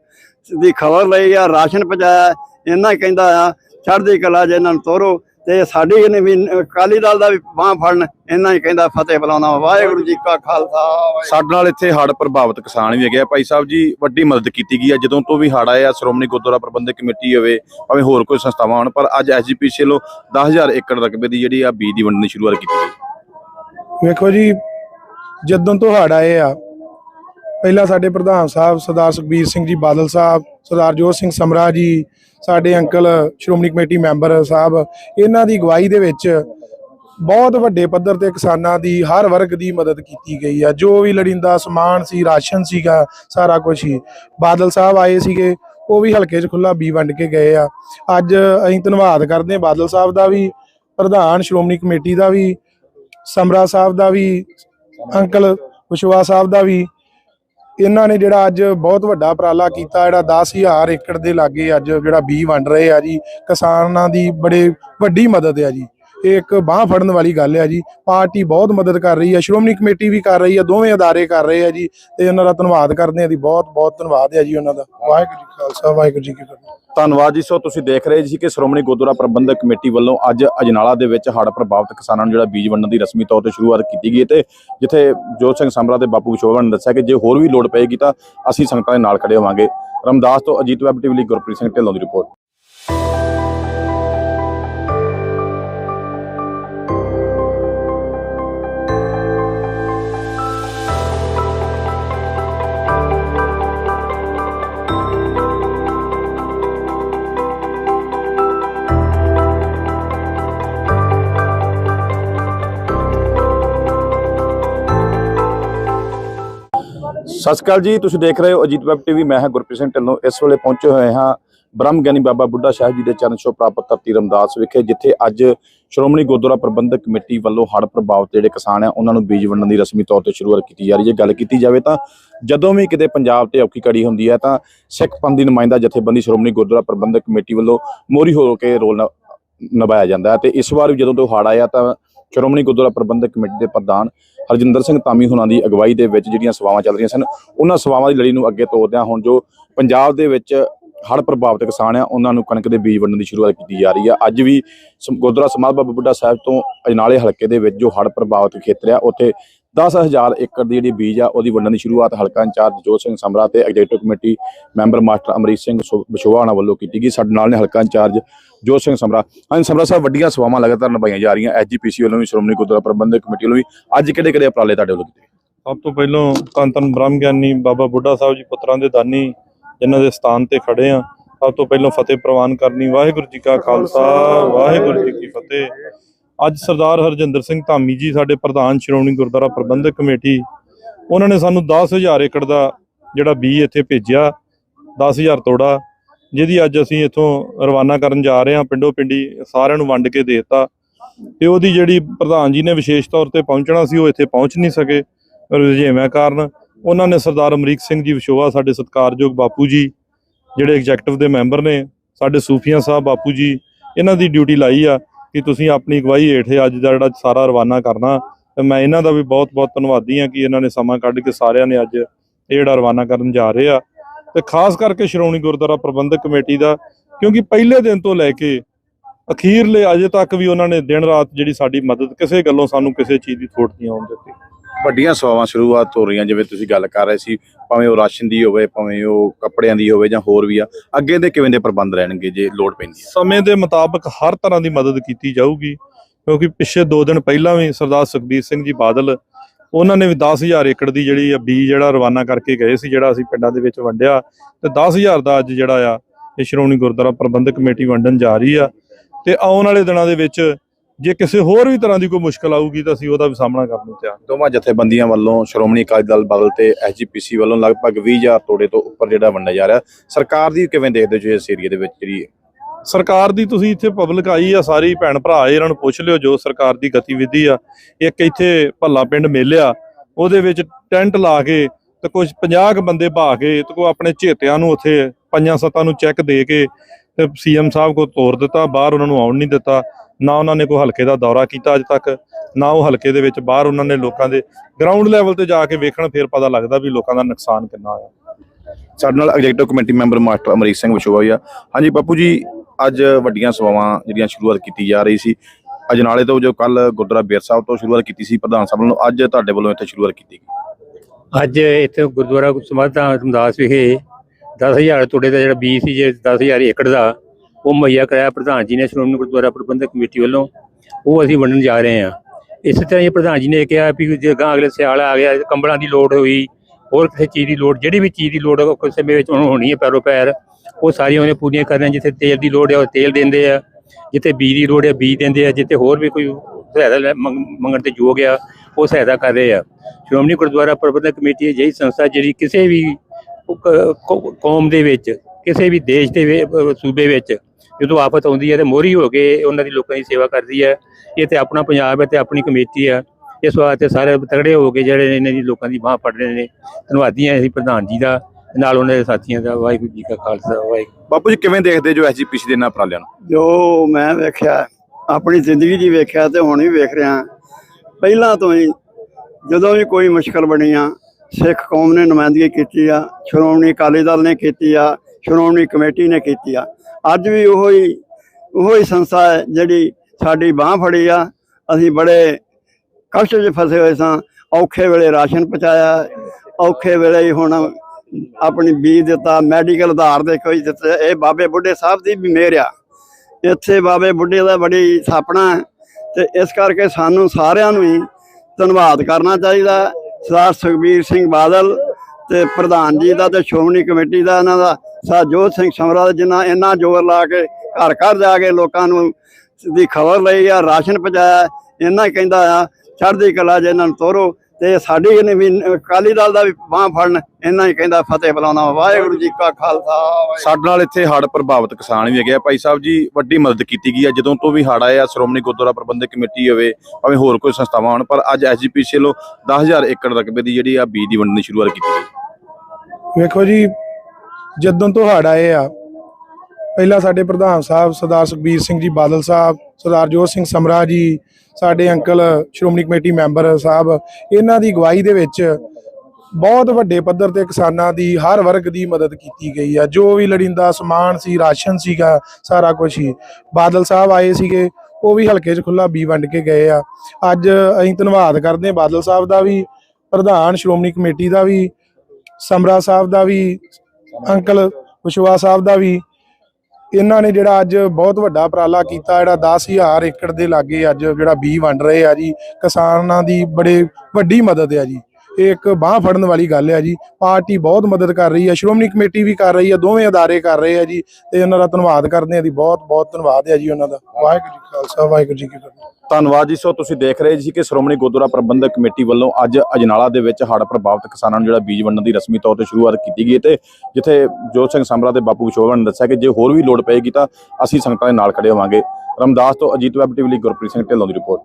ਦੀ ਖਬਰ ਲਈ ਆ ਰਾਸ਼ਨ ਪਹੁੰਚਾਇਆ ਇੰਨਾ ਹੀ ਕਹਿੰਦਾ ਆ ਚੜ੍ਹਦੀ ਕਲਾ ਜੇ ਇਹਨਾਂ ਨੂੰ ਤੋਰੋ ਤੇ ਸਾਡੀ ਇਹਨੇ ਵੀ ਅਕਾਲੀ ਦਲ ਦਾ ਵੀ ਬਾਹ ਫੜਨ ਇੰਨਾ ਹੀ ਕਹਿੰਦਾ ਫਤਿਹ ਬੁਲਾਉਣਾ ਵਾਹਿਗੁਰੂ ਜੀ ਕਾ ਖਾਲਸਾ ਵਾਹਿਗੁਰੂ। ਸਾਡੇ ਨਾਲ ਇੱਥੇ ਹੜ੍ਹ ਪ੍ਰਭਾਵਿਤ ਕਿਸਾਨ ਵੀ ਹੈਗੇ ਆ। ਭਾਈ ਸਾਹਿਬ ਜੀ ਵੱਡੀ ਮਦਦ ਕੀਤੀ ਗਈ ਆ। ਜਦੋਂ ਤੋਂ ਵੀ ਹੜ੍ਹ ਆਏ ਆ ਸ਼੍ਰੋਮਣੀ ਗੁਰਦੁਆਰਾ ਪ੍ਰਬੰਧਕ ਕਮੇਟੀ ਹੋਵੇ ਭਾਵੇਂ ਹੋਰ ਕੋਈ ਸੰਸਥਾਵਾਂ ਹੋਣ ਪਰ ਅੱਜ ਐਸਜੀਪੀਸੀ ਵੱਲੋਂ 10000 ਏਕੜ ਰਕਬੇ ਦੀ ਜਿਹੜੀ ਆ ਬੀਜ ਦੀ ਵੰਡਣ ਸ਼ੁਰੂਆਤ ਕੀਤੀ ਗਈ। ਵੇਖੋ ਜੀ ਜਦੋਂ ਤੋਂ ਹੜ੍ਹ ਆਏ ਆ, ਪਹਿਲਾਂ ਸਾਡੇ ਪ੍ਰਧਾਨ ਸਾਹਿਬ ਸਰਦਾਰ ਸੁਖਬੀਰ ਸਿੰਘ ਜੀ ਬਾਦਲ ਸਾਹਿਬ, ਸਰਦਾਰ ਜੋਤ ਸਿੰਘ ਸਮਰਾ ਜੀ, ਸਾਡੇ ਅੰਕਲ ਸ਼੍ਰੋਮਣੀ ਕਮੇਟੀ ਮੈਂਬਰ ਸਾਹਿਬ, ਇਹਨਾਂ ਦੀ ਅਗਵਾਈ ਦੇ ਵਿੱਚ ਬਹੁਤ ਵੱਡੇ ਪੱਧਰ ਤੇ ਕਿਸਾਨਾਂ ਦੀ ਹਰ ਵਰਗ ਦੀ ਮਦਦ ਕੀਤੀ ਗਈ ਆ। ਜੋ ਵੀ ਲੜਿੰਦਾ ਸਮਾਨ ਸੀ, ਰਾਸ਼ਨ ਸੀਗਾ, ਸਾਰਾ ਕੁਝ ਹੀ ਬਾਦਲ ਸਾਹਿਬ ਆਏ ਸੀਗੇ, ਉਹ ਵੀ ਹਲਕੇ 'ਚ ਖੁੱਲਾ ਬੀ ਵੰਡ ਕੇ ਗਏ ਆ। ਅੱਜ ਅਸੀਂ ਧੰਨਵਾਦ ਕਰਦੇ ਹਾਂ ਬਾਦਲ ਸਾਹਿਬ ਦਾ ਵੀ, ਪ੍ਰਧਾਨ ਸ਼੍ਰੋਮਣੀ ਕਮੇਟੀ ਦਾ ਵੀ, ਸਮਰਾ ਸਾਹਿਬ ਦਾ ਵੀ ਅੰਕਲ ਵਿਸ਼ਵਾ ਸਾਹਿਬ ਦਾ ਵੀ ਇਹਨਾਂ ਨੇ ਜਿਹੜਾ ਅੱਜ ਬਹੁਤ ਵੱਡਾ ਉਪਰਾਲਾ ਕੀਤਾ, ਜਿਹੜਾ 10000 ਏਕੜ ਦੇ ਲਾਗੇ ਅੱਜ ਜਿਹੜਾ ਬੀ ਵੰਡ ਰਹੇ ਆ ਜੀ, ਕਿਸਾਨਾਂ ਦੀ ਬੜੇ ਵੱਡੀ ਮਦਦ ਆ ਜੀ। ਇਹ ਇੱਕ ਬਾਹ ਫੜਨ ਵਾਲੀ ਗੱਲ ਹੈ ਜੀ। ਪਾਰਟੀ ਬਹੁਤ ਮਦਦ ਕਰ ਰਹੀ ਹੈ ਸ਼੍ਰੋਮਣੀ ਕਮੇਟੀ ਵੀ ਕਰ ਰਹੀ ਹੈ ਦੋਵੇਂ ਅਦਾਰੇ ਕਰ ਰਹੇ ਆ ਜੀ। ਤੇ ਉਹਨਾਂ ਦਾ ਧੰਨਵਾਦ ਕਰਦੇ ਆ ਜੀ। ਬਹੁਤ ਬਹੁਤ ਧੰਨਵਾਦ ਹੈ ਜੀ ਉਹਨਾਂ ਦਾ। ਵਾਹਿਗੁਰੂ ਜੀ ਖਾਲਸਾ, ਵਾਹਿਗੁਰੂ ਜੀ ਕੀ ਫਤਿਹ। ਧੰਨਵਾਦ ਜੀ। ਸੋ ਤੁਸੀਂ ਦੇਖ ਰਹੇ ਸੀ ਕਿ ਸ਼੍ਰੋਮਣੀ ਗੁਰਦੁਆਰਾ ਪ੍ਰਬੰਧਕ ਕਮੇਟੀ ਵੱਲੋਂ ਅੱਜ ਅਜਨਾਲਾ ਦੇ ਵਿੱਚ ਹੜ੍ਹ ਪ੍ਰਭਾਵਿਤ ਕਿਸਾਨਾਂ ਨੂੰ ਜਿਹੜਾ ਬੀਜ ਵੰਡਣ ਦੀ ਰਸਮੀ ਤੌਰ ਤੇ ਸ਼ੁਰੂਆਤ ਕੀਤੀ ਗਈ ਤੇ ਜਿੱਥੇ ਜੋਤ ਸਿੰਘ ਸੰਭਰਾ ਤੇ ਬਾਪੂ ਵਿਸ਼ੋਭਾ ਨੇ ਦੱਸਿਆ ਕਿ ਜੇ ਹੋਰ ਵੀ ਲੋੜ ਪਏਗੀ ਤਾਂ ਅਸੀਂ ਸੰਗਤਾਂ ਦੇ ਨਾਲ ਖੜੇ ਹੋਵਾਂਗੇ। ਰਮਦਾਸ ਤੋਂ ਅਜੀਤ ਵੈਬ ਟੀਵੀ ਲਈ ਗੁਰਪ੍ਰੀਤ ਸਿੰਘ ਢਿੱਲੋਂ ਦੀ ਰਿਪੋਰਟ। ਸਤਿ ਸ਼੍ਰੀ ਅਕਾਲ ਜੀ, ਤੁਸੀਂ ਦੇਖ ਰਹੇ ਹੋ ਅਜੀਤ ਵੈਬ ਟੀਵੀ, ਮੈਂ ਹਾਂ ਗੁਰਪ੍ਰੀਤ ਸਿੰਘ ਢਿੱਲੋਂ। ਇਸ ਵੇਲੇ ਪਹੁੰਚੇ ਹੋਏ ਹਾਂ ਬ੍ਰਹਮ ਗਿਆਨੀ ਬਾਬਾ ਬੁੱਢਾ ਸਾਹਿਬ ਜੀ ਦੇ ਚਰਨ ਛੋਹ ਪ੍ਰਾਪਤ ਧਰਤੀ ਰਮਦਾਸ ਵਿਖੇ, ਜਿੱਥੇ ਅੱਜ ਸ਼੍ਰੋਮਣੀ ਗੁਰਦੁਆਰਾ ਪ੍ਰਬੰਧਕ ਕਮੇਟੀ ਵੱਲੋਂ ਹੜ੍ਹ ਪ੍ਰਭਾਵਿਤ ਜਿਹੜੇ ਕਿਸਾਨ ਆ, ਉਹਨਾਂ ਨੂੰ ਬੀਜ ਵੰਡਣ ਦੀ ਰਸਮੀ ਤੌਰ ਤੇ ਸ਼ੁਰੂਆਤ ਕੀਤੀ ਜਾ ਰਹੀ ਹੈ। ਗੱਲ ਕੀਤੀ ਜਾਵੇ ਤਾਂ ਜਦੋਂ ਵੀ ਕਿਤੇ ਪੰਜਾਬ ਤੇ ਔਖੀ ਕੜੀ ਹੁੰਦੀ ਹੈ ਤਾਂ ਸਿੱਖ ਪੰਥ ਦੀ ਨੁਮਾਇੰਦਾ ਜਥੇਬੰਦੀ ਸ਼੍ਰੋਮਣੀ ਗੁਰਦੁਆਰਾ ਪ੍ਰਬੰਧਕ ਕਮੇਟੀ ਵੱਲੋਂ ਮੋਰੀ ਹੋ ਕੇ ਰੋਲ ਨਿਭਾਇਆ ਜਾਂਦਾ ਹੈ ਤੇ ਇਸ ਵਾਰ ਵੀ ਜਦੋਂ ਤੋਂ ਹੜ੍ਹ ਆਇਆ ਤਾਂ ਸ਼੍ਰੋਮਣੀ ਗੁਰਦੁਆਰਾ ਪ੍ਰਬੰਧਕ ਕਮੇਟੀ ਦੇ ਪ੍ਰਧਾਨ ਹਰਜਿੰਦਰ ਸਿੰਘ ਤਾਮੀ ਹੁਣਾਂ ਦੀ ਅਗਵਾਈ ਦੇ ਵਿੱਚ ਜਿਹੜੀਆਂ ਸਵਾਵਾਂ ਚੱਲ ਰਹੀਆਂ ਸਨ, ਉਹਨਾਂ ਸਵਾਵਾਂ ਦੀ ਲੜੀ ਨੂੰ ਅੱਗੇ ਤੋਰਦਿਆਂ ਹੁਣ ਜੋ ਪੰਜਾਬ ਦੇ ਵਿੱਚ ਹੜ੍ਹ ਪ੍ਰਭਾਵਿਤ ਕਿਸਾਨ ਆ, ਉਹਨਾਂ ਨੂੰ ਕਣਕ ਦੇ ਬੀਜ ਵੰਡਣ ਦੀ ਸ਼ੁਰੂਆਤ ਕੀਤੀ ਜਾ ਰਹੀ ਆ। ਅੱਜ ਵੀ ਸਮ- ਗੁਰਦੁਆਰਾ ਸਮਾਧ ਬਾਬਾ ਬੁੱਢਾ ਸਾਹਿਬ ਤੋਂ ਅਜਨਾਲੇ ਹਲਕੇ ਦੇ ਵਿੱਚ ਜੋ ਹੜ੍ਹ ਪ੍ਰਭਾਵਿਤ ਖੇਤਰ ਆ, ਉੱਥੇ 10000 ਏਕੜ ਦੀ ਜਿਹੜੀ ਬੀਜ ਆ, ਉਹਦੀ ਵੰਡਣ ਦੀ ਸ਼ੁਰੂਆਤ ਹਲਕਾ ਇੰਚਾਰਜ ਜੋਤ ਸਿੰਘ ਸਮਰਾ ਤੇ executive committee member master Amrit Singh ਸੁ- ਹੋਣਾ ਵੱਲੋਂ ਕੀਤੀ ਗਈ। ਸਾਡੇ ਨਾਲ ਨੇ ਹਲਕਾ ਇੰਚਾਰਜ ਜੋਤ ਸਿੰਘ ਸਮਰਾ। ਹਾਂਜੀ, ਸਮਰਾ ਸਾਹਿਬ, ਵੱਡੀਆਂ ਸੇਵਾਵਾਂ ਲਗਾਤਾਰ ਨਿਭਾਈਆਂ ਜਾ ਰਹੀਆਂ। ਐਸਜੀਪੀਸੀ ਵੱਲੋਂ ਵੀ, ਸ਼੍ਰੋਮਣੀ ਗੁਰਦੁਆਰਾ ਪ੍ਰਬੰਧਕ ਕਮੇਟੀ ਵੱਲੋਂ ਵੀ ਅੱਜ ਕਿਹੜੇ ਕਿਹੜੇ ਉਪਰਾਲੇ ਤੁਹਾਡੇ ਵੱਲੋਂ ਕੀਤੇ ਸਭ ਤੋਂ ਪਹਿਲਾਂ ਧੰਨ ਬ੍ਰਹਮ ਗਿਆਨੀ ਬਾਬਾ ਬੁੱਢਾ ਸਾਹਿਬ ਜੀ, ਪੁੱਤਰਾਂ ਦੇ ਦਾਨੀ ਜਿਨ੍ਹਾਂ ਦੇ ਸਥਾਨ ਤੇ ਖੜੇ ਆ। ਸਭ ਤੋਂ ਪਹਿਲਾਂ ਫਤਿਹ ਪ੍ਰਵਾਨ ਕਰਨੀ, ਵਾਹਿਗੁਰੂ ਜੀ ਕਾ ਖਾਲਸਾ, ਵਾਹਿਗੁਰੂ ਜੀ ਕੀ ਫਤਿਹ। ਅੱਜ ਸਰਦਾਰ ਹਰਜਿੰਦਰ ਸਿੰਘ ਧਾਮੀ ਜੀ, ਸਾਡੇ ਪ੍ਰਧਾਨ ਸ਼੍ਰੋਮਣੀ ਗੁਰਦੁਆਰਾ ਪ੍ਰਬੰਧਕ ਕਮੇਟੀ, ਉਹਨਾਂ ਨੇ ਸਾਨੂੰ 10000 ਏਕੜ ਦਾ ਜਿਹੜਾ ਬੀ ਇੱਥੇ ਭੇਜਿਆ 10000 ਤੋੜਾ। ਜਿਹਦੀ ਅੱਜ ਅਸੀਂ ਇੱਥੋਂ ਰਵਾਨਾ ਕਰਨ ਜਾ ਰਹੇ ਹਾਂ, ਪਿੰਡੋ ਪਿੰਡੀ ਸਾਰਿਆਂ ਨੂੰ ਵੰਡ ਕੇ ਦੇ ਦਿੱਤਾ। ਤੇ ਉਹਦੀ ਜਿਹੜੀ ਪ੍ਰਧਾਨ ਜੀ ਨੇ ਵਿਸ਼ੇਸ਼ ਤੌਰ ਤੇ ਪਹੁੰਚਣਾ ਸੀ, ਉਹ ਇੱਥੇ ਪਹੁੰਚ ਨਹੀਂ ਸਕੇ ਰੁਝੇਵਿਆਂ ਕਾਰਨ। ਉਹਨਾਂ ਨੇ ਸਰਦਾਰ ਅਮਰੀਕ ਸਿੰਘ ਜੀ ਵਿਸ਼ੋਆ ਸਾਡੇ ਸਤਿਕਾਰਯੋਗ ਬਾਪੂ ਜੀ, ਜਿਹੜੇ ਐਗਜ਼ੈਕਟਿਵ ਦੇ ਮੈਂਬਰ ਨੇ, ਸਾਡੇ ਸੂਫੀਆਂ ਸਾਹਿਬ ਬਾਪੂ ਜੀ, ਇਹਨਾਂ ਦੀ ਡਿਊਟੀ ਲਾਈ ਆ ਕਿ ਤੁਸੀਂ ਆਪਣੀ ਅਗਵਾਈ ਹੇਠ ਅੱਜ ਦਾ ਜਿਹੜਾ ਸਾਰਾ ਰਵਾਨਾ ਕਰਨਾ। ਤੇ ਮੈਂ ਇਹਨਾਂ ਦਾ ਵੀ ਬਹੁਤ-ਬਹੁਤ ਧੰਨਵਾਦੀ ਆ ਕਿ ਇਹਨਾਂ ਨੇ ਸਮਾਂ ਕੱਢ ਕੇ ਸਾਰਿਆਂ ਨੇ ਅੱਜ ਇਹ ਜਿਹੜਾ ਰਵਾਨਾ ਕਰਨ ਜਾ ਰਹੇ ਆ। ਤੇ ਖਾਸ ਕਰਕੇ ਸ਼੍ਰੋਮਣੀ ਗੁਰਦੁਆਰਾ ਪ੍ਰਬੰਧਕ ਕਮੇਟੀ ਦਾ ਕਿਉਂਕਿ ਪਹਿਲੇ ਦਿਨ ਤੋਂ ਲੈ ਕੇ ਅਖੀਰਲੇ ਅਜੇ ਤੱਕ ਵੀ ਉਹਨਾਂ ਨੇ ਦਿਨ ਰਾਤ ਜਿਹੜੀ ਸਾਡੀ ਮਦਦ ਕਿਸੇ ਗੱਲੋਂ ਸਾਨੂੰ ਕਿਸੇ ਚੀਜ਼ ਦੀ ਥੋੜ ਨਹੀਂ ਆਉਣ ਦਿੱਤੀ। ਵੱਡੀਆਂ ਸੇਵਾਵਾਂ ਸ਼ੁਰੂਆਤ ਹੋ ਰਹੀਆਂ ਜਿਵੇਂ ਤੁਸੀਂ ਗੱਲ ਕਰ ਰਹੇ ਸੀ ਭਾਵੇਂ ਉਹ ਰਾਸ਼ਨ ਦੀ ਹੋਵੇ ਭਾਵੇਂ ਉਹ ਕੱਪੜਿਆਂ ਦੀ ਹੋਵੇ ਜਾਂ ਹੋਰ ਵੀ ਆ ਅੱਗੇ ਦੇ ਕਿਵੇਂ ਦੇ ਪ੍ਰਬੰਧ ਰਹਿਣਗੇ ਜੇ ਲੋੜ ਪੈਂਦੀ ਹੈ? ਸਮੇਂ ਦੇ ਮੁਤਾਬਕ ਹਰ ਤਰ੍ਹਾਂ ਦੀ ਮਦਦ ਕੀਤੀ ਜਾਊਗੀ ਕਿਉਂਕਿ ਪਿਛੇ 2 ਦਿਨ ਪਹਿਲਾਂ ਵੀ ਸਰਦਾਰ ਸੁਖਬੀਰ ਸਿੰਘ ਜੀ ਬਾਦਲ ਉਹਨਾਂ ਨੇ ਵੀ 10000 ਏਕੜ ਦੀ ਜਿਹੜੀ ਆ ਬੀਜ ਜਿਹੜਾ ਰਵਾਨਾ ਕਰਕੇ ਗਏ ਸੀ, ਜਿਹੜਾ ਅਸੀਂ ਪਿੰਡਾਂ ਦੇ ਵਿੱਚ ਵੰਡਿਆ। ਤੇ 10000 ਦਾ ਅੱਜ ਜਿਹੜਾ ਆ, ਇਹ ਸ਼੍ਰੋਮਣੀ ਗੁਰਦੁਆਰਾ ਪ੍ਰਬੰਧਕ ਕਮੇਟੀ ਵੰਡਣ ਜਾ ਰਹੀ ਆ। ਤੇ ਆਉਣ ਵਾਲੇ ਦਿਨਾਂ ਦੇ ਵਿੱਚ ਜੇ ਕਿਸੇ ਹੋਰ ਵੀ ਤਰ੍ਹਾਂ ਦੀ ਕੋਈ ਮੁਸ਼ਕਲ ਆਊਗੀ ਤਾਂ ਅਸੀਂ ਉਹਦਾ ਵੀ ਸਾਹਮਣਾ ਕਰਨ ਨੂੰ ਤਿਆਰ ਦੋਵਾਂ ਜਥੇਬੰਦੀਆਂ ਵੱਲੋਂ ਸ਼੍ਰੋਮਣੀ ਅਕਾਲੀ ਦਲ ਬਦਲ ਤੇ ਐਸਜੀਪੀਸੀ ਵੱਲੋਂ ਲਗਭਗ 20000 ਤੋੜੇ ਤੋਂ ਉੱਪਰ ਜਿਹੜਾ ਵੰਡਿਆ ਜਾ ਰਿਹਾ। ਸਰਕਾਰ ਦੀ ਕਿਵੇਂ ਦੇਖਦੇ ਹੋ ਇਸ ਏਰੀਆ ਦੇ ਵਿੱਚ ਜਿਹੜੀ ਸਰਕਾਰ ਦੀ ਤੁਸੀਂ ਇੱਥੇ ਪਬਲਿਕ ਆਈ ਆ ਸਾਰੀ ਭੈਣ ਭਰਾ ਆਏ, ਇਹਨਾਂ ਨੂੰ ਪੁੱਛ ਲਿਓ ਜੋ ਸਰਕਾਰ ਦੀ ਗਤੀਵਿਧੀ ਆ। ਇੱਕ ਇੱਥੇ ਭੱਲਾ ਪਿੰਡ ਮੇਲਿਆ ਉਹਦੇ ਵਿੱਚ ਟੈਂਟ ਲਾ ਕੇ ਤੇ ਕੁਝ 50 ਕੁ ਬੰਦੇ ਭਾ ਕੇ ਤੇ ਕੋ ਆਪਣੇ ਝੇਤਿਆਂ ਨੂੰ ਉੱਥੇ ਪੰਜਾਂ ਸੱਤਾਂ ਨੂੰ ਚੈੱਕ ਦੇ ਕੇ ਤੇ ਸੀਐਮ ਸਾਹਿਬ ਕੋ ਤੋਰ ਦਿੱਤਾ ਬਾਹਰ ਉਹਨਾਂ ਨੂੰ ਆਉਣ ਨਹੀਂ ਦਿੱਤਾ। ਨਾ ਉਹਨਾਂ ਨੇ ਕੋਈ ਹਲਕੇ ਦਾ ਦੌਰਾ ਕੀਤਾ ਅੱਜ ਤੱਕ ਨਾ ਉਹ ਹਲਕੇ ਦੇ ਵਿੱਚ ਬਾਹਰ ਉਹਨਾਂ ਨੇ ਲੋਕਾਂ ਦੇ ਗਰਾਊਂਡ ਲੈਵਲ ਤੇ ਜਾ ਕੇ ਵੇਖਣ ਫਿਰ ਪਤਾ ਲੱਗਦਾ ਵੀ ਲੋਕਾਂ ਦਾ ਨੁਕਸਾਨ ਕਿੰਨਾ ਹੋਇਆ। ਸਾਡੇ ਨਾਲ executive committee member master Amrik Singh Vishoa ji ਆ। ਹਾਂਜੀ ਬਾਪੂ ਜੀ ਅੱਜ ਵੱਡੀਆਂ ਸੇਵਾਵਾਂ ਜਿਹੜੀਆਂ ਸ਼ੁਰੂਆਤ ਕੀਤੀ ਜਾ ਰਹੀ ਸੀ। ਅਜਨਾਲੇ ਤੋਂ ਜੋ ਕੱਲ ਗੁਰਦੁਆਰਾ ਬੇਰ ਸਾਹਿਬ ਤੋਂ ਸ਼ੁਰੂਆਤ ਕੀਤੀ ਸੀ, ਪ੍ਰਧਾਨ ਸਾਹਿਬ ਵੱਲੋਂ ਅੱਜ ਤੁਹਾਡੇ ਵੱਲੋਂ ਇੱਥੇ ਸ਼ੁਰੂਆਤ ਕੀਤੀ ਗਈ। ਅੱਜ ਇੱਥੇ ਗੁਰਦੁਆਰਾ ਸਮਾਧਾ ਰਮਦਾਸ ਵਿਖੇ 10000 ਤੋੜੇ ਦਾ ਜਿਹੜਾ ਬੀਜ ਸੀ, ਜੇ 10000 ਏਕੜ ਦਾ, ਉਹ ਮੁਹੱਈਆ ਕਰਾਇਆ ਪ੍ਰਧਾਨ ਜੀ ਨੇ ਸ਼੍ਰੋਮਣੀ ਗੁਰਦੁਆਰਾ ਪ੍ਰਬੰਧਕ ਕਮੇਟੀ ਵੱਲੋਂ। ਉਹ ਅਸੀਂ ਵੰਡਣ ਜਾ ਰਹੇ ਹਾਂ। ਇਸੇ ਤਰ੍ਹਾਂ ਹੀ ਪ੍ਰਧਾਨ ਜੀ ਨੇ ਕਿਹਾ ਵੀ ਜੇ ਅਗਾਂਹ ਅਗਲੇ ਸਿਆਲ ਆ ਗਿਆ, ਕੰਬਲਾਂ ਦੀ ਲੋੜ ਹੋਈ, ਹੋਰ ਕਿਸੇ ਚੀਜ਼ ਦੀ ਲੋੜ, ਜਿਹੜੀ ਵੀ ਚੀਜ਼ ਦੀ ਲੋੜ ਕਿਸੇ ਸਮੇਂ ਵਿੱਚ ਉਹਨੂੰ ਹੋਣੀ ਹੈ ਪੈਰੋ ਪੈਰ ਉਹ ਸਾਰੀਆਂ ਉਹਨੇ ਪੂਰੀਆਂ ਕਰ ਕਰਨੀਆਂ ਜਿੱਥੇ ਤੇਲ ਦੀ ਲੋੜ ਹੈ ਉਹ ਤੇਲ ਦਿੰਦੇ ਆ, ਜਿੱਥੇ ਬੀਜ ਦੀ ਲੋੜ ਹੈ ਬੀਜ ਦਿੰਦੇ ਆ, ਜਿੱਥੇ ਹੋਰ ਵੀ ਕੋਈ ਸਹਾਇਤਾ ਲੈ- ਮੰਗ- ਮੰਗਣ ਤੇ ਯੋਗ ਆ, ਉਹ ਸਹਾਇਤਾ ਕਰ ਰਹੇ ਆ। ਸ਼੍ਰੋਮਣੀ ਗੁਰਦੁਆਰਾ ਪ੍ਰਬੰਧਕ ਕਮੇਟੀ ਅਜਿਹੀ ਸੰਸਥਾ ਜਿਹੜੀ ਕਿਸੇ ਵੀ ਕੌਮ ਦੇ ਵਿੱਚ, ਕਿਸੇ ਵੀ ਦੇਸ਼ ਦੇ ਸੂਬੇ ਵਿੱਚ ਜਦੋਂ ਆਫਤ ਆਉਂਦੀ ਹੈ ਤੇ ਮੋਹਰੀ ਹੋ ਕੇ ਉਹਨਾਂ ਦੀ ਲੋਕਾਂ ਦੀ ਸੇਵਾ ਕਰਦੀ ਹੈ। ਇਹ ਤੇ ਆਪਣਾ ਪੰਜਾਬ ਹੈ ਤੇ ਆਪਣੀ ਕਮੇਟੀ ਆ। ਇਸ ਵਾਸਤੇ ਸਾਰੇ ਤਗੜੇ ਹੋ ਕੇ ਜਿਹੜੇ ਇਹਨਾਂ ਦੀ ਲੋਕਾਂ ਦੀ ਬਾਹ ਫੜ ਰਹੇ ਨੇ। ਧੰਨਵਾਦੀ ਹਾਂ ਅਸੀਂ ਪ੍ਰਧਾਨ ਜੀ ਦਾ। ਨਾਲ ਉਹਨਾਂ ਦੇ ਸਾਥੀਆਂ ਦਾ ਵਾਹਿਗੁਰੂ ਜੀ ਕਾ ਖਾਲਸਾ ਵਾਹਿਗੁਰੂ ਬਾਪੂ ਜੀ ਕਿਵੇਂ ਦੇਖਦੇ ਜੋ ਐਸਜੀਪੀਸੀ ਦੇ ਇਹਨਾਂ ਉਪਰਾਲਿਆਂ ਨੂੰ? ਜੋ ਮੈਂ ਵੇਖਿਆ ਆਪਣੀ ਜ਼ਿੰਦਗੀ 'ਚ ਹੀ ਵੇਖਿਆ ਤੇ ਹੁਣ ਵੀ ਵੇਖ ਰਿਹਾ ਪਹਿਲਾਂ ਤੋਂ ਹੀ ਜਦੋਂ ਵੀ ਕੋਈ ਮੁਸ਼ਕਲ ਬਣੀ ਆ ਸਿੱਖ ਕੌਮ ਨੇ ਨੁਮਾਇੰਦਗੀ ਕੀਤੀ ਆ ਸ਼੍ਰੋਮਣੀ ਅਕਾਲੀ ਦਲ ਨੇ ਕੀਤੀ ਆ ਸ਼੍ਰੋਮਣੀ ਕਮੇਟੀ ਨੇ ਕੀਤੀ ਆ ਅੱਜ ਵੀ ਉਹੋ ਹੀ ਉਹੋ ਹੀ ਸੰਸਥਾ ਹੈ ਜਿਹੜੀ ਸਾਡੀ ਬਾਹ ਫੜੀ ਆ ਅਸੀਂ ਬੜੇ ਕਸ਼ਟ 'ਚ ਫਸੇ ਹੋਏ ਸਾਂ ਔਖੇ ਵੇਲੇ ਰਾਸ਼ਨ ਪਹੁੰਚਾਇਆ ਔਖੇ ਵੇਲੇ ਹੀ ਹੁਣ ਆਪਣੀ ਬੀਜ ਦਿੱਤਾ ਮੈਡੀਕਲ ਆਧਾਰ ਦੇ ਕੋਈ ਦਿੱਤੇ। ਇਹ ਬਾਬੇ ਬੁੱਢੇ ਸਾਹਿਬ ਦੀ ਵੀ ਮਿਹਰ ਆ। ਇੱਥੇ ਬਾਬੇ ਬੁੱਢੇ ਦਾ ਬੜੀ ਥਾਪਣਾ ਹੈ ਤੇ ਇਸ ਕਰਕੇ ਸਾਨੂੰ ਸਾਰਿਆਂ ਨੂੰ ਹੀ ਧੰਨਵਾਦ ਕਰਨਾ ਚਾਹੀਦਾ। ਸਰਦਾਰ ਸੁਖਬੀਰ ਸਿੰਘ ਬਾਦਲ ਤੇ ਪ੍ਰਧਾਨ ਜੀ ਦਾ ਤੇ ਸ਼੍ਰੋਮਣੀ ਕਮੇਟੀ ਦਾ ਇਹਨਾਂ ਦਾ ਸਾਜੋਤ ਸਿੰਘ ਸਮਰਾ ਦਾ ਜਿਨ੍ਹਾਂ ਇੰਨਾ ਜ਼ੋਰ ਲਾ ਕੇ ਘਰ ਘਰ ਜਾ ਕੇ ਲੋਕਾਂ ਨੂੰ ਦੀ ਖਬਰ ਲਈ ਆ, ਰਾਸ਼ਨ ਪਹੁੰਚਾਇਆ ਇਹਨਾਂ ਕਹਿੰਦਾ ਆ, ਚੜ੍ਹਦੀ ਕਲਾ ਜੇ ਇਹਨਾਂ ਨੂੰ ਤੋਰੋ। ਤੇ ਸਾਡੀ ਇਹਨੇ ਵੀ ਅਕਾਲੀ ਦਲ ਦਾ ਵੀ ਬਾਹ ਫੜਨ ਇਹਨਾਂ ਹੀ ਕਹਿੰਦਾ ਫਤਿਹ ਬੁਲਾਉਣਾ ਵਾਹਿਗੁਰੂ ਜੀ ਕਾ ਖਾਲਸਾ ਸਾਡੇ ਨਾਲ ਇੱਥੇ ਹੜ੍ਹ ਪ੍ਰਭਾਵਿਤ ਕਿਸਾਨ ਵੀ ਹੈਗੇ ਆ। ਭਾਈ ਸਾਹਿਬ ਜੀ ਵੱਡੀ ਮਦਦ ਕੀਤੀ ਗਈ ਆ। ਜਦੋਂ ਤੋਂ ਵੀ ਹੜ੍ਹ ਆਏ ਆ ਸ਼੍ਰੋਮਣੀ ਗੁਰਦੁਆਰਾ ਪ੍ਰਬੰਧਕ ਕਮੇਟੀ ਹੋਵੇ ਭਾਵੇਂ ਹੋਰ ਕੋਈ ਸੰਸਥਾਵਾਂ ਹੋਣ ਪਰ ਅੱਜ ਐਸਜੀਪੀਸੀ ਵੱਲੋਂ 10000 ਏਕੜ ਰਕਬੇ ਦੀ ਜਿਹੜੀ ਆ ਬੀਜ ਦੀ ਵੰਡਣ ਸ਼ੁਰੂਆਤ ਕੀਤੀ ਗਈ। ਵੇਖੋ ਜੀ ਜਦੋਂ ਤੋਂ ਹੜ੍ਹ ਆਏ ਆ ਪਹਿਲਾਂ ਸਾਡੇ ਪ੍ਰਧਾਨ ਸਾਹਿਬ ਸਰਦਾਰ ਸੁਖਬੀਰ ਸਿੰਘ ਜੀ ਬਾਦਲ ਸਾਹਿਬ ਸਰਦਾਰ ਜੋਤ ਸਿੰਘ ਸਮਰਾ ਜੀ, ਸਾਡੇ ਅੰਕਲ ਸ਼੍ਰੋਮਣੀ ਕਮੇਟੀ ਮੈਂਬਰ ਸਾਹਿਬ, ਇਹਨਾਂ ਦੀ ਅਗਵਾਈ ਦੇ ਵਿੱਚ ਬਹੁਤ ਵੱਡੇ ਪੱਧਰ ਤੇ ਕਿਸਾਨਾਂ ਦੀ ਹਰ ਵਰਗ ਦੀ ਮਦਦ ਕੀਤੀ ਗਈ ਆ। ਜੋ ਵੀ ਲੜਿੰਦਾ ਸਮਾਨ ਸੀ, ਰਾਸ਼ਨ ਸੀਗਾ, ਸਾਰਾ ਕੁਝ ਹੀ। ਬਾਦਲ ਸਾਹਿਬ ਆਏ ਸੀਗੇ, ਉਹ ਵੀ ਹਲਕੇ 'ਚ ਖੁੱਲਾ ਬੀ ਵੰਡ ਕੇ ਗਏ ਆ। ਅੱਜ ਅਸੀਂ ਧੰਨਵਾਦ ਕਰਦੇ ਹਾਂ ਬਾਦਲ ਸਾਹਿਬ ਦਾ ਵੀ, ਪ੍ਰਧਾਨ ਸ਼੍ਰੋਮਣੀ ਕਮੇਟੀ ਦਾ ਵੀ, ਸਮਰਾ ਸਾਹਿਬ ਦਾ ਵੀ, ਅੰਕਲ ਵਿਸ਼ਵਾ ਸਾਹਿਬ ਦਾ ਵੀ ਇਹਨਾਂ ਨੇ ਜਿਹੜਾ ਅੱਜ ਬਹੁਤ ਵੱਡਾ ਉਪਰਾਲਾ ਕੀਤਾ, ਜਿਹੜਾ 10000 ਏਕੜ ਦੇ ਲਾਗੇ ਅੱਜ ਜਿਹੜਾ ਬੀ ਵੰਡ ਰਹੇ ਆ ਜੀ, ਕਿਸਾਨਾਂ ਦੀ ਬੜੇ ਵੱਡੀ ਮਦਦ ਆ ਜੀ। ਇਹ ਇੱਕ ਬਾਹ ਫੜਨ ਵਾਲੀ ਗੱਲ ਹੈ ਜੀ। ਪਾਰਟੀ ਬਹੁਤ ਮਦਦ ਕਰ ਰਹੀ ਹੈ ਸ਼੍ਰੋਮਣੀ ਕਮੇਟੀ ਵੀ ਕਰ ਰਹੀ ਹੈ ਦੋਵੇਂ ਅਦਾਰੇ ਕਰ ਰਹੇ ਆ ਜੀ। ਤੇ ਉਹਨਾਂ ਦਾ ਧੰਨਵਾਦ ਕਰਦੇ ਆ ਜੀ। ਬਹੁਤ ਬਹੁਤ ਧੰਨਵਾਦ ਹੈ ਜੀ ਉਹਨਾਂ ਦਾ। ਵਾਹਿਗੁਰੂ ਜੀ ਖਾਲਸਾ। ਵਾਹਿਗੁਰੂ ਜੀ ਕੀ ਫਤਿਹ। ਧੰਨਵਾਦ ਜੀ। ਸੋ ਤੁਸੀਂ ਦੇਖ ਰਹੇ ਸੀ ਕਿ ਸ਼੍ਰੋਮਣੀ ਗੁਰਦੁਆਰਾ ਪ੍ਰਬੰਧਕ ਕਮੇਟੀ ਵੱਲੋਂ ਅੱਜ ਅਜਨਾਲਾ ਦੇ ਵਿੱਚ ਹੜ੍ਹ ਪ੍ਰਭਾਵਿਤ ਕਿਸਾਨਾਂ ਨੂੰ ਜਿਹੜਾ ਬੀਜ ਵੰਡਣ ਦੀ ਰਸਮੀ ਤੌਰ ਤੇ ਸ਼ੁਰੂਆਤ ਕੀਤੀ ਗਈ ਤੇ ਜਿੱਥੇ ਜੋਤ ਸਿੰਘ ਸਮਰਾ ਤੇ ਬਾਪੂ ਵਿਸ਼ੋਭਾ ਨੇ ਦੱਸਿਆ ਕਿ ਜੇ ਹੋਰ ਵੀ ਲੋੜ ਪਏਗੀ ਤਾਂ ਅਸੀਂ ਸੰਗਤਾਂ ਦੇ ਨਾਲ ਖੜੇ ਹੋਵਾਂਗੇ। ਰਮਦਾਸ ਤੋਂ ਅਜੀਤ ਵੈਬ ਟੀਵੀ ਲਈ ਗੁਰਪ੍ਰੀਤ ਸਿੰਘ ਢਿੱਲੋਂ ਦੀ ਰਿਪੋਰਟ।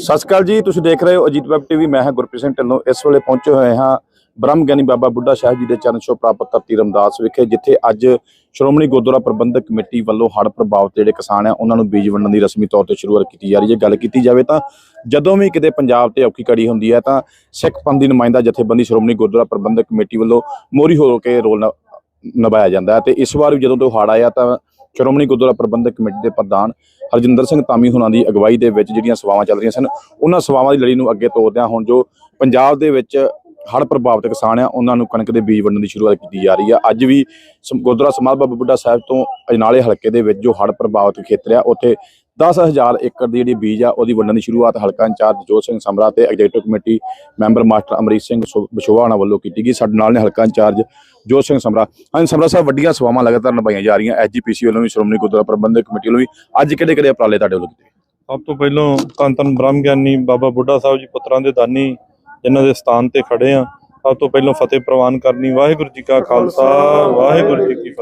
ਸਤਿ ਸ਼੍ਰੀ ਅਕਾਲ ਜੀ, ਤੁਸੀਂ ਦੇਖ ਰਹੇ ਹੋ ਅਜੀਤ ਵੈਬ ਟੀਵੀ, ਮੈਂ ਹਾਂ ਗੁਰਪ੍ਰੀਤ ਸਿੰਘ ਢਿੱਲੋਂ। ਇਸ ਵੇਲੇ ਪਹੁੰਚੇ ਹੋਏ ਹਾਂ ਬ੍ਰਹਮ ਗਿਆਨੀ ਬਾਬਾ ਬੁੱਢਾ ਸਾਹਿਬ ਜੀ ਦੇ ਚਰਨ ਛੋਹ ਪ੍ਰਾਪਤ ਧਰਤੀ ਰਮਦਾਸ ਵਿਖੇ, ਜਿੱਥੇ ਅੱਜ ਸ਼੍ਰੋਮਣੀ ਗੁਰਦੁਆਰਾ ਪ੍ਰਬੰਧਕ ਕਮੇਟੀ ਵੱਲੋਂ ਹੜ੍ਹ ਪ੍ਰਭਾਵਿਤ ਜਿਹੜੇ ਕਿਸਾਨ ਆ, ਉਹਨਾਂ ਨੂੰ ਬੀਜ ਵੰਡਣ ਦੀ ਰਸਮੀ ਤੌਰ ਤੇ ਸ਼ੁਰੂਆਤ ਕੀਤੀ ਜਾ ਰਹੀ ਹੈ। ਗੱਲ ਕੀਤੀ ਜਾਵੇ ਤਾਂ ਜਦੋਂ ਵੀ ਕਿਤੇ ਪੰਜਾਬ ਤੇ ਔਖੀ ਘੜੀ ਹੁੰਦੀ ਹੈ, ਤਾਂ ਸਿੱਖ ਪੰਥ ਦੀ ਨੁਮਾਇੰਦਾ ਜਥੇਬੰਦੀ ਸ਼੍ਰੋਮਣੀ ਗੁਰਦੁਆਰਾ ਪ੍ਰਬੰਧਕ ਕਮੇਟੀ ਵੱਲੋਂ ਮੋਰੀ ਹੋ ਕੇ ਰੋਲ ਨਿਭਾਇਆ ਜਾਂਦਾ ਹੈ ਤੇ ਇਸ ਵਾਰ ਵੀ ਜਦੋਂ ਤੋਂ ਹੜ੍ਹ ਆਇਆ, ਤਾਂ ਸ਼੍ਰੋਮਣੀ ਗੁਰਦੁਆਰਾ ਪ੍ਰਬੰਧਕ ਕਮੇਟੀ ਦੇ ਪ੍ਰਧਾਨ ਹਰਜਿੰਦਰ ਸਿੰਘ ਤਾਮੀ ਹੁਣਾਂ ਦੀ ਅਗਵਾਈ ਦੇ ਵਿੱਚ ਜਿਹੜੀਆਂ ਸੇਵਾਵਾਂ ਚੱਲ ਰਹੀਆਂ ਸਨ, ਉਹਨਾਂ ਸਵਾਵਾਂ ਦੀ ਲੜੀ ਨੂੰ ਅੱਗੇ ਤੋਰਦਿਆਂ ਹੁਣ ਜੋ ਪੰਜਾਬ ਦੇ ਵਿੱਚ ਹੜ੍ਹ ਪ੍ਰਭਾਵਿਤ ਕਿਸਾਨ ਆ, ਉਹਨਾਂ ਨੂੰ ਕਣਕ ਦੇ ਬੀਜ ਵੰਡਣ ਦੀ ਸ਼ੁਰੂਆਤ ਕੀਤੀ ਜਾ ਰਹੀ ਆ। ਅੱਜ ਵੀ ਗੁਰਦੁਆਰਾ ਸਮਾਧ ਬਾਬਾ ਬੁੱਢਾ ਸਾਹਿਬ ਤੋਂ ਅਜਨਾਲੇ ਹਲਕੇ ਦੇ ਵਿੱਚ ਜੋ ਹੜ੍ਹ ਪ੍ਰਭਾਵਿਤ ਖੇਤਰ ਆ, ਉੱਥੇ 10000 ਏਕੜ ਦੀ ਜਿਹੜੀ ਬੀਜ ਆ, ਉਹਦੀ ਵੰਡਣ ਦੀ ਸ਼ੁਰੂਆਤ ਹਲਕਾ ਇੰਚਾਰਜ ਜੋਤ ਸਿੰਘ ਸਮਰਾ ਤੇ executive committee member master Amrit Singh ਸੁ- ਵੱਲੋਂ ਕੀਤੀ ਗਈ। ਸਾਡੇ ਨਾਲ ਨੇ ਹਲਕਾ ਇੰਚਾਰਜ ਜੋਤ ਸਿੰਘ ਸਮਰਾ ਹਾਂਜੀ ਸਮਰਾ ਸਾਹਿਬ, ਵੱਡੀਆਂ ਸੇਵਾਵਾਂ ਲਗਾਤਾਰ ਨਿਭਾਈਆਂ ਜਾ ਰਹੀਆਂ। ਐਸਜੀਪੀਸੀ ਵੱਲੋਂ ਵੀ, ਸ਼੍ਰੋਮਣੀ ਗੁਰਦੁਆਰਾ ਪ੍ਰਬੰਧਕ ਕਮੇਟੀ ਵੱਲੋਂ ਵੀ। ਅੱਜ ਕਿਹੜੇ ਕਿਹੜੇ ਉਪਰਾਲੇ ਤੁਹਾਡੇ ਵੱਲੋਂ ਕੀਤੇ ਸਭ ਤੋਂ ਪਹਿਲਾਂ ਧੰਨ ਧੰਨ ਬ੍ਰਹਮ ਗਿਆਨੀ ਬਾਬਾ ਬੁੱਢਾ ਸਾਹਿਬ ਜੀ, ਪੁੱਤਰਾਂ ਦੇ ਦਾਨੀ, ਜਿਨ੍ਹਾਂ ਦੇ ਸਥਾਨ ਤੇ ਖੜੇ ਆ। ਸਭ ਤੋਂ ਪਹਿਲਾਂ ਫਤਿਹ ਪ੍ਰਵਾਨ ਕਰਨੀ। ਵਾਹਿਗੁਰੂ ਜੀ ਕਾ ਖਾਲਸਾ, ਵਾਹਿਗੁਰੂ ਜੀ ਕੀ ਫਤਿਹ।